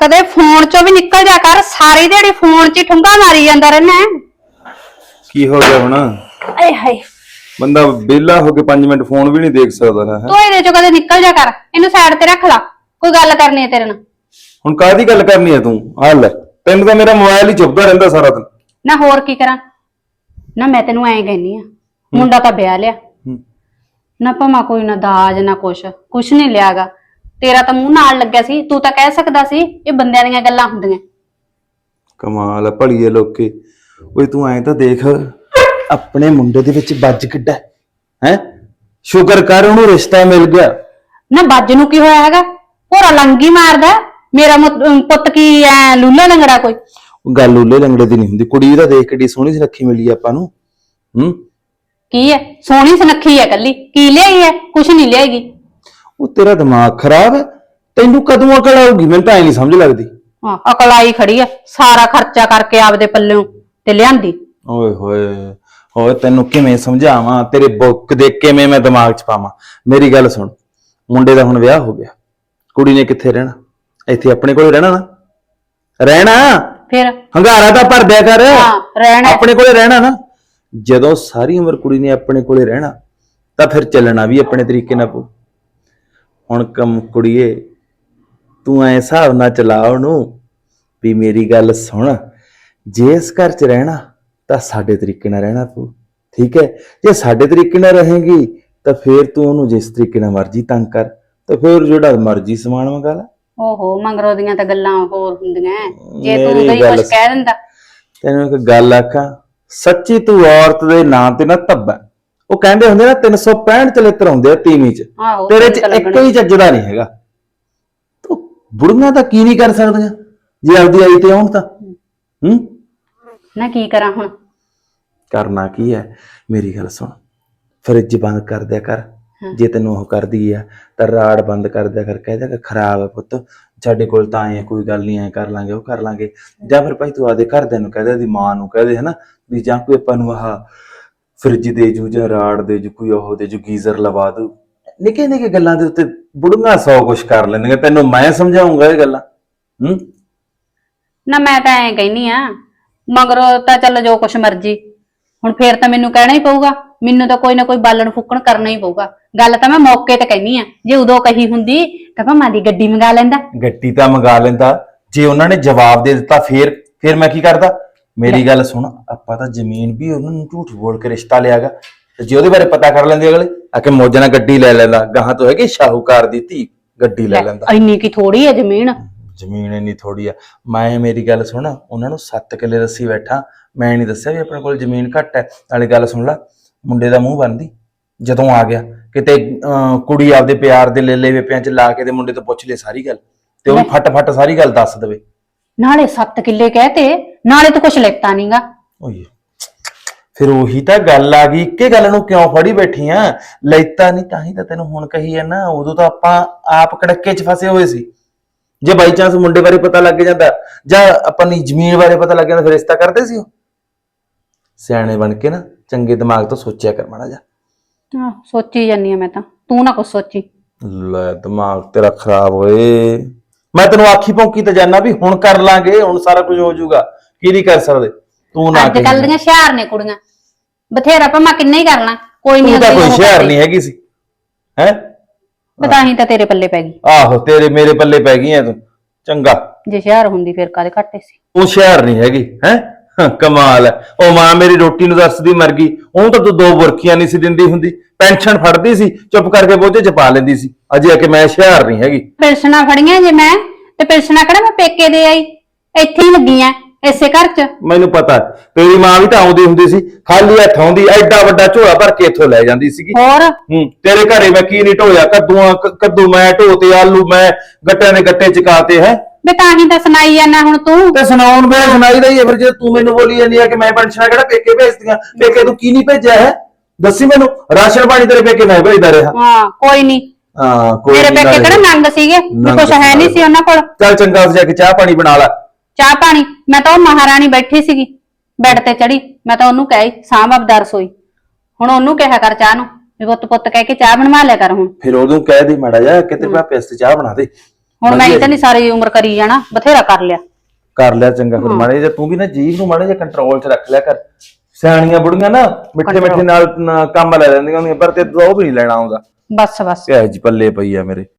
ਕਦੇ ਫੋਨ ਚੋਂ ਵੀ ਨਿਕਲ ਜਾ ਕਰ ਸਾਰੀ ਦਿਹਾੜੀ ਫੋਨ 'ਚ ਹੀ ਠੁੰਗਾ ਮਾਰੀ ਜਾਂਦਾ ਰਹਿਣਾ ਕੀ ਹੋ ਗਿਆ ਹੁਣ? ਏ ਹਾਏ। ਬੰਦਾ ਵਿਹਲਾ ਹੋ ਕੇ 5 ਮਿੰਟ ਫੋਨ ਵੀ ਨਹੀਂ ਦੇਖ ਸਕਦਾ ਨਾ ਹੈਂ। ਤੂੰ ਇਹਦੇ ਚੋਂ ਕਦੇ ਨਿਕਲ ਜਾ ਕਰ ਇਹਨੂੰ ਸਾਈਡ ਤੇ ਰੱਖ ਲਾ ਕੋਈ ਗੱਲ ਕਰਨੀ ਹੈ ਤੇਰੇ ਨਾਲ। ਹੁਣ ਕਾਹਦੀ ਗੱਲ ਕਰਨੀ ਹੈ ਤੂੰ? ਆ ਲੈ ਤੈਨੂੰ ਤਾਂ ਮੇਰਾ ਮੋਬਾਈਲ ਹੀ ਚੁੱਪਦਾ ਰਹਿੰਦਾ ਸਾਰਾ ਦਿਨ। ਨਾ ਹੋਰ ਕੀ ਕਰਾਂ? ਨਾ ਮੈਂ ਤੈਨੂੰ ਐਂ ਕਹਿੰਨੀ ਆ ਮੁੰਡਾ ਤਾਂ ਵਿਆਹ ਲਿਆ। ਨਾ ਭਾਵੇਂ ਕੋਈ ਨਾ ਦਾਜ ਨਾ ਕੁਛ ਕੁਛ ਨਹੀਂ ਲਿਆਗਾ। ਤੇਰਾ ਤਾਂ ਮੂੰਹ ਨਾਲ ਲੱਗਿਆ ਸੀ ਤੂੰ ਤਾਂ ਕਹਿ ਸਕਦਾ ਸੀ ਇਹ ਬੰਦਿਆਂ ਦੀਆਂ ਗੱਲਾਂ ਹੁੰਦੀਆਂ। ਕਮਾਲ ਆ ਭਲੀਏ ਲੋਕੇ। ਓਏ ਤੂੰ ਐਂ ਤਾਂ ਦੇਖ ਆਪਣੇ ਮੁੰਡੇ ਦੇ ਵਿੱਚ ਵੱਜ ਕਿੱਡਾ ਹੈ? ਸ਼ੁਕਰ ਕਰ ਉਹਨੂੰ ਰਿਸ਼ਤਾ ਮਿਲ ਗਿਆ। ਨਾ ਬੱਜ ਨੂੰ ਕੀ ਹੋਇਆ ਹੈਗਾ? ਭੋਰਾ ਲੰਗੀ ਮਾਰਦਾ ਮੇਰਾ ਮੁੱਤ- ਅਮ ਪੁੱਤ ਕੀ ਐ ਲੂਲਾ ਲੰਗੜਾ ਕੋਈ? ਗੱਲ ਉਲੇ ਲੰਗੜੇ ਦੀ ਨਹੀਂ ਹੁੰਦੀ। ਕੁੜੀ ਦਾ ਦੇਖ ਕਿੱਡੀ ਸੋਹਣੀ ਸੁਨੱਖੀ ਮਿਲੀ ਆ ਆਪਾਂ ਨੂੰ। ਹੂੰ? ਕੀ ਐ? ਸੋਹਣੀ ਸੁਨੱਖੀ ਐ ਕੱਲੀ। ਕੀ ਲਿਆਈ ਐ? ਕੁਛ ਨਹੀਂ ਲਿਆਏਗੀ। ਉਹ ਤੇਰਾ ਦਿਮਾਗ ਖਰਾਬ ਹੈ ਤੈਨੂੰ ਕਦੋਂ ਅਕਲ ਆਊਗੀ? ਮੈਨੂੰ ਤਾਂ ਐ ਨਹੀਂ ਸਮਝ ਲੱਗਦੀ। ਹਾਂ ਅਕਲ ਆਈ ਖੜੀ ਐ। ਸਾਰਾ ਖਰਚਾ ਕਰਕੇ ਆਪਦੇ ਪੱਲਿਓਂ ਤੇ ਲਿਆਂਦੀ। ਓਏ ਹੋਏ ਹੋਏ ਤੈਨੂੰ ਕਿਵੇਂ ਸਮਝਾਵਾਂ? ਤੇਰੇ ਬੁੱਕ ਦੇ ਕਿਵੇਂ ਮੈਂ ਦਿਮਾਗ 'ਚ ਪਾਵਾਂ? ਮੇਰੀ ਗੱਲ ਸੁਣ। ਮੁੰਡੇ ਦਾ ਹੁਣ ਵਿਆਹ ਹੋ ਗਿਆ। ਕੁੜੀ ਨੇ ਕਿੱਥੇ ਰਹਿਣਾ? ਇੱਥੇ ਆਪਣੇ ਕੋਲੇ ਰਹਿਣਾ ਨਾ? ਰਹਿਣਾ? ਫਿਰ? ਹੰਗਾਰਾ ਤਾਂ ਭਰ ਦਿਆ ਕਰ ਹਾਂ ਰਹਿਣਾ ਆਪਣੇ ਕੋਲੇ ਰਹਿਣਾ ਨਾ। ਜਦੋਂ ਸਾਰੀ ਉਮਰ ਕੁੜੀ ਨੇ ਆਪਣੇ ਕੋਲੇ ਰਹਿਣਾ ਤਾਂ ਫਿਰ ਚੱਲਣਾ ਵੀ ਆਪਣੇ ਤਰੀਕੇ ਨਾਲ ਪਊ। ਹੁਣ ਕੰਮ ਕੁੜੀਏ ਤੂੰ ਐ ਹਿਸਾਬ ਨਾਲ ਚਲਾ ਉਹਨੂੰ ਵੀ ਮੇਰੀ ਗੱਲ ਸੁਣ। ਜੇ ਇਸ ਘਰ 'ਚ ਰਹਿਣਾ ਤਾਂ ਸਾਡੇ ਤਰੀਕੇ ਨਾਲ ਰਹਿਣਾ ਪਊ। ਠੀਕ ਹੈ? ਜੇ ਸਾਡੇ ਤਰੀਕੇ ਨਾਲ ਰਹੇਗੀ ਤਾਂ ਫਿਰ ਤੂੰ ਉਹਨੂੰ ਜਿਸ ਤਰੀਕੇ ਨਾਲ ਮਰਜ਼ੀ ਤੰਗ ਕਰ ਤਾਂ ਫਿਰ ਜਿਹੜਾ ਮਰਜ਼ੀ ਸਮਾਨ ਮੰਗਾ ਲੈ। ਓਹੋ ਮੰਗਰੋ ਦੀਆਂ ਤਾਂ ਗੱਲਾਂ ਹੋਰ ਹੁੰਦੀਆਂ। ਐ। ਜੇ ਤੂੰ ਮੇਰੀ ਗੱਲ ਕੁਛ ਕਹਿ ਦਿੰਦਾ। ਤੈਨੂੰ ਇੱਕ ਗੱਲ ਆਖਾਂ ਸੱਚੀ ਤੂੰ ਔਰਤ ਦੇ ਨਾਂ ਤੇ ਨਾ ਧੱਬਾ। ਉਹ ਕਹਿੰਦੇ ਹੁੰਦੇ ਨਾ 365 ਚਲਿੱਤਰ ਹੁੰਦੇ ਆ ਤੀਵੀਂ ਚ। ਆਹੋ ਤੇਰੇ ਚ ਇੱਕ। ਹੀ ਚੱਜਦਾ ਨਹੀਂ ਹੈਗਾ। ਤੂੰ ਬੁੜੀਆਂ ਤਾਂ ਕੀ ਨਹੀਂ ਕਰ ਸਕਦੀਆਂ? ਜੇ ਆਪਦੀ ਆਈ ਤੇ ਆਉਣ ਤਾਂ। ਹੂੰ। ਨਾ ਕੀ ਕਰਾਂ ਹੁਣ? ਕਰਨਾ ਕੀ ਹੈ? ਮੇਰੀ ਗੱਲ ਸੁਣ। ਫਰਿੱਜ ਬੰਦ ਕਰ ਦਿਆ ਕਰ। ਜੇ ਤੈਨੂੰ ਉਹ ਕਰਦੀ ਆ ਤਾਂ ਰਾੜ ਬੰਦ ਕਰ ਦਿਆ ਕਰ ਕਹਿ ਦਿਆ ਕਿ ਖਰਾਬ ਹੈ ਪੁੱਤ। ਸਾਡੇ ਕੋਲ ਤਾਂ ਆ, ਕੋਈ ਗੱਲ ਨਹੀਂ ਐ ਕਰ ਲਾਂਗੇ ਉਹ ਕਰ ਲਾਂਗੇ। ਜਾਂ ਫਿਰ ਭਾਈ ਤੂੰ ਆਦੇ ਘਰਦਿਆਂ ਨੂੰ ਕਹਿ ਦੇ ਦੀ ਮਾਂ ਨੂੰ ਕਹਿ ਦੇ ਹਨਾ? ਵੀ ਜਾਂ ਕੋਈ ਆਪਾਂ ਨੂੰ ਆਹ ਫਰਿੱਜ ਦੇ ਜੂ ਜਾਂ ਰਾੜ ਦੇ ਜੂ ਕੋਈ ਉਹ ਦੇ ਜੂ ਗੀਜ਼ਰ ਲਵਾ ਦੂ। ਨਿੱਕੇ ਨਿੱਕੇ ਗੱਲਾਂ ਦੇ ਉੱਤੇ ਬੁੜੀਆਂ ਸੌ ਕੁਛ ਕਰ ਲੈਂਦੀਆਂ। ਤੈਨੂੰ ਮੈਂ ਸਮਝਾਉਂਗਾ ਇਹ ਗੱਲਾਂ। ਹੂੰ? ਨਾ ਮੈਂ ਤਾਂ ਐਂ ਕਹਿਨੀ ਆ ਮਗਰੋਂ ਤਾਂ ਚੱਲ ਜੋ ਕੁਛ ਮਰਜ਼ੀ। ਹੁਣ ਫੇਰ ਤਾਂ ਮੈਨੂੰ ਕਹਿਣਾ ਹੀ ਪਊਗਾ। ਮੈਨੂੰ ਤਾਂ ਕੋਈ ਨਾ ਕੋਈ ਬਾਲਣ ਫੁੱਕਣ ਕਰਨਾ ਹੀ ਪਊਗਾ। ਗੱਲ ਤਾਂ ਮੈਂ ਮੌਕੇ ਤੇ ਕਹਿਨੀ ਆ। ਜੇ ਉਦੋਂ ਕਹੀ ਹੁੰਦੀ ਤਾਂ ਭਾਵੇਂ ਦੀ ਗੱਡੀ ਮੰਗਾ ਲੈਂਦਾ। ਗੱਟੀ ਤਾਂ ਮੰਗਾ ਲੈਂਦਾ। ਜੇ ਉਹਨਾਂ ਨੇ ਜਵਾਬ ਦੇ ਦਿੱਤਾ ਫੇਰ ਫੇਰ ਮੈਂ ਕੀ ਕਰਦਾ? ਮੇਰੀ ਗੱਲ ਸੁਣ ਆਪਾਂ ਤਾਂ ਜ਼ਮੀਨ ਵੀ ਉਹਨਾਂ ਨੂੰ ਝੂਠ ਬੋਲ ਕੇ ਰਿਸ਼ਤਾ ਲਿਆਗਾ। ਤੇ ਜੇ ਉਹਦੇ ਬਾਰੇ ਪਤਾ ਕਰ ਲੈਂਦੇ ਅਗਲੇ ਆ ਕੇ ਮੌਜਾਂ ਨਾਲ ਗੱਡੀ ਲੈ ਲੈਂਦਾ। ਗਾਹਾਂ ਤੋਂ ਹੈਗੀ ਸ਼ਾਹੂਕਾਰ ਦੀ ਧੀ ਗੱਡੀ ਲੈ ਲੈਂਦਾ। ਇੰਨੀ ਕੀ ਥੋੜੀ ਹੈ ਜ਼ਮੀਨ? ਜ਼ਮੀਨ ਇੰਨੀ ਥੋੜੀ ਆ। ਮੈਂ ਮੇਰੀ ਗੱਲ ਸੁਣ ਉਹਨਾਂ ਨੂੰ 7 ਕਿੱਲੇ ਦੱਸੀ ਬੈਠਾ। ਮੈਂ ਨਹੀਂ ਦੱਸਿਆ ਵੀ ਆਪਣੇ ਕੋਲ ਜ਼ਮੀਨ ਘੱਟ ਹੈ। ਨਾਲੇ ਗੱਲ ਸੁਣ ਲੈ ਮੁੰਡੇ ਦਾ ਮੂੰਹ ਬੰਦੀ ਜਦੋਂ ਆ ਗਿਆ। ਕਿਤੇ ਅਹ, ਕੁੜੀ ਆਪਦੇ ਪਿਆਰ ਦੇ ਲੇਲੇ ਵੇਪਿਆਂ ਚ ਲਾ ਕੇ ਤੇ ਮੁੰਡੇ ਤੋਂ ਪੁੱਛ ਲੈ ਸਾਰੀ ਗੱਲ ਤੇ ਉਹ ਫਟ ਫਟ ਸਾਰੀ ਗੱਲ ਦੱਸ ਦੇਵੇ। ਨਾਲੇ 7 ਕਿੱਲੇ ਕਹਤੇ ਨਾਲੇ ਤਾਂ ਕੁਛ ਲੈਤਾ ਨਹੀਂਗਾ ਓਏ ਫਿਰ ਉਹੀ ਤਾਂ ਗੱਲ ਆ ਗਈ ਇੱਕੇ ਗੱਲ ਨੂੰ ਕਿਉਂ ਫੜੀ ਬੈਠੀ ਆ? ਲੈਤਾ ਨਹੀਂ ਤਾਂ ਹੀ ਤਾਂ ਤੈਨੂੰ ਹੁਣ ਕਹੀ ਆ ਨਾ ਉਦੋਂ ਤਾਂ ਆਪਾਂ ਆਪ ਕੜੱਕੇ 'ਚ ਫਸੇ ਹੋਏ ਸੀ। ਜੇ ਬਾਈ ਚਾਂਸ ਮੁੰਡੇ ਬਾਰੇ ਪਤਾ ਲੱਗ ਜਾਂਦਾ ਜਾਂ ਆਪਣੀ ਜ਼ਮੀਨ ਬਾਰੇ ਪਤਾ ਲੱਗ ਜਾਂਦਾ ਫਿਰ ਰਿਸ਼ਤਾ ਕਰਦੇ ਸੀ ਉਹ। ਸਿਆਣੇ ਬਣ ਕੇ ਨਾ ਚੰਗੇ ਦਿਮਾਗ ਤੋਂ ਸੋਚਿਆ ਕਰ ਮਾੜਾ ਜਾ ਆਹ ਸੋਚੀ ਜਾਨੀ ਆ ਮੈਂ ਤਾਂ। ਤੂੰ ਨਾ ਕੁਛ ਸੋਚੀ। ਲੈ ਦਿਮਾਗ ਤੇਰਾ ਖਰਾਬ ਹੋਏ। ਮੈਂ ਤੈਨੂੰ ਆਖੀ ਭੌਂਕੀ ਤੇ ਜਾਨਾ ਵੀ ਹੁਣ ਕਰ ਲਾਂਗੇ ਹੁਣ ਸਾਰਾ ਕੁਝ ਹੋ ਜਾਊਗਾ। ਕੀ ਨਹੀਂ ਕਰ ਸਕਦੇ? ਤੂੰ ਨਾ ਅੱਜ ਕੱਲ। ਦੀਆਂ ਹੁਸ਼ਿਆਰ ਨੇ ਕੁੜੀਆਂ। ਬਥੇਰਾ ਭਾਵੇਂ ਕਿੰਨਾ ਹੀ ਕਰ ਲਾਂ ਕੋਈ ਨਹੀਂ ਤੂੰ ਤਾਂ ਕੋਈ ਸ਼ਹਿਰ ਨਹੀਂ ਹੈਗੀ ਸੀ। ਹੈ? ਪਤਾ ਹੀ ਤਾਂ ਤੇਰੇ ਪੱਲੇ ਪੈ ਗਈ। ਆਹੋ ਤੇਰੇ ਮੇਰੇ ਪੱਲੇ ਪੈ ਗਈ ਐ ਤੂੰ। ਚੰਗਾ। ਜੇ ਹੁਸ਼ਿਆਰ ਹੁੰਦੀ ਫਿਰ ਕਾਦੇ ਘੱਟੇ ਸੀ? ਤੂੰ ਸ਼ਹਿਰ ਨਹੀਂ ਹੈਗੀ ਹੈ? ਕਮਾਲ ਹੈ। ਉਹ ਮਾਂ ਮੇਰੀ ਰੋਟੀ ਨੂੰ ਦੱਸਦੀ ਮਰ ਗਈ। ਉਹਨੂੰ ਤਾਂ ਤੂੰ ਦੋ ਬੁਰਖੀਆਂ ਨਹੀਂ ਸੀ ਦਿੰਦੀ ਹੁੰਦੀ। ਪੈਨਸ਼ਨ ਫੜਦੀ ਸੀ ਚੁੱਪ ਕਰਕੇ ਬੋਝੇ ਚ ਪਾ ਲੈਂਦੀ ਸੀ। ਅਜੇ ਆ ਕਿ ਮੈਂ ਸ਼ਹਿਰ ਨਹੀਂ ਹੈਗੀ। ਪਿਲਸਣਾ ਫੜੀਆਂ ਜੇ ਮੈਂ ਤੇ ਪਿਲਸਣਾ ਕਿਹੜਾ ਮੈਂ ਪੇਕੇ ਦੇ ਆਈ? ਇੱਥੇ ਹੀ ਲੱਗੀ ਆ ਇਸੇ ਘਰ 'ਚ। ਮੈਨੂੰ ਪਤਾ ਤੇਰੀ ਮਾਂ ਵੀ ਤਾਂ ਆਉਂਦੀ ਹੁੰਦੀ ਸੀ। ਖਾਲੀ ਹੱਥ ਆਉਂਦੀ ਐਡਾ ਵੱਡਾ ਝੋਲਾ ਭਰ ਕੇ ਇੱਥੋਂ ਲੈ ਜਾਂਦੀ ਸੀਗੀ। ਹੋਰ? ਹੂੰ ਤੇਰੇ ਘਰੇ ਮੈਂ ਕੀ ਨਹੀਂ ਢੋਇਆ? ਕੱਦੂਆਂ ਕ- ਕੱਦੂ ਮੈਂ ਢੋਤੇ ਆਲੂ ਮੈਂ ਗੱਟਿਆਂ ਦੇ ਗੱਟੇ ਚਕਾਤੇ ਹੈ? ਵੇ ਤਾਂ ਹੀ ਤਾਂ ਸੁਣਾਈ ਜਾਂਦਾ ਹੁਣ ਤੂੰ। ਤੇ ਸੁਣਾਉਣ ਮੈਂ ਸੁਣਾਈ ਰਹੀ ਹੈ ਫਿਰ ਜੇ ਤੂੰ ਮੈਨੂੰ ਬੋਲੀ ਜਾਂਦੀ ਆ ਕਿ ਮੈਂ ਪੈਨਸ਼ਨਾਂ ਕਿਹੜਾ ਪੇਕੇ ਭੇਜਦੀਆਂ ਪੇਕੇ ਤੂੰ ਕੀ ਨਹੀਂ ਭੇਜਿਆ ਹੈ? ਦੱਸੀ ਮੈਨੂੰ ਰਾਸ਼ਨ ਪਾਣੀ ਤੇਰੇ ਪੇਕੇ ਮੈਂ ਭੇਜਦਾ ਰਿਹਾ। ਹਾਂ ਕੋਈ ਨਹੀਂ। ਹਾਂ ਕੋਈ ਮੇਰੇ ਪੇਕੇ ਕਿਹੜਾ ਨੰਗ ਸੀਗੇ? ਵੀ ਕੁਛ ਹੈ ਨਹੀਂ ਸੀ ਉਹਨਾਂ ਕੋਲ। ਚੱਲ ਚੰਗਾ ਉਸ ਜਾ ਕੇ ਚਾਹ ਪਾਣੀ ਬਣਾ ਲੈ। ਚਾਹ ਪਾਣੀ? ਮੈਂ ਤਾਂ ਉਹ ਮਹਾਰਾਣੀ ਬੈਠੀ ਸੀਗੀ ਬੈੱਡ ਤੇ ਚੜੀ। ਮੈਂ ਤਾਂ ਉਹਨੂੰ ਕਹੀ ਸਾਂਭ ਆਪਦਾ ਰਸੋਈ। ਹੁਣ ਉਹਨੂੰ ਕਿਹਾ ਕਰ ਚਾਹ ਨੂੰ ਵੀ ਪੁੱਤ ਪੁੱਤ ਕਹਿ ਕੇ ਚਾਹ ਬਣਵਾ ਲਿਆ ਕਰ ਹੁਣ। ਫਿਰ ਉਦੋਂ ਕਹਿ ਦੇ ਮਾੜਾ ਜਾ ਕਿ ਤੇਰੇ ਪਾਪੇ ਵਾਸਤੇ ਚਾਹ ਬਣਾ ਦੇ। ਹੁਣ ਮੈਂ ਤਾਂ ਨਹੀਂ ਸਾਰੀ ਉਮਰ ਕਰੀ ਜਾਣਾ ਬਥੇਰਾ ਕਰ ਲਿਆ। ਕਰ ਲਿਆ ਚੰਗਾ ਫਿਰ ਮਾੜੇ ਜੇ ਤੂੰ ਵੀ ਨਾ ਜੀਭ ਨੂੰ ਮਾੜੇ ਜੇ ਕੰਟਰੋਲ 'ਚ ਰੱਖ ਲਿਆ ਕਰ। ਸਿਆਣੀਆਂ ਬੁੜੀਆਂ ਨਾ ਮਿੱਠੇ ਮਿੱਠੇ ਨਾਲ ਨਾ ਕੰਮ ਲੈ ਲੈਂਦੀਆਂ ਹੁੰਦੀਆਂ ਪਰ ਤੇ ਉਹ ਵੀ ਨਹੀਂ ਲੈਣਾ ਆਉਂਦਾ। ਬਸ ਬਸ। ਕਿਹ ਜੀ ਪੱਲੇ ਪਈ ਆ ਮੇਰੇ।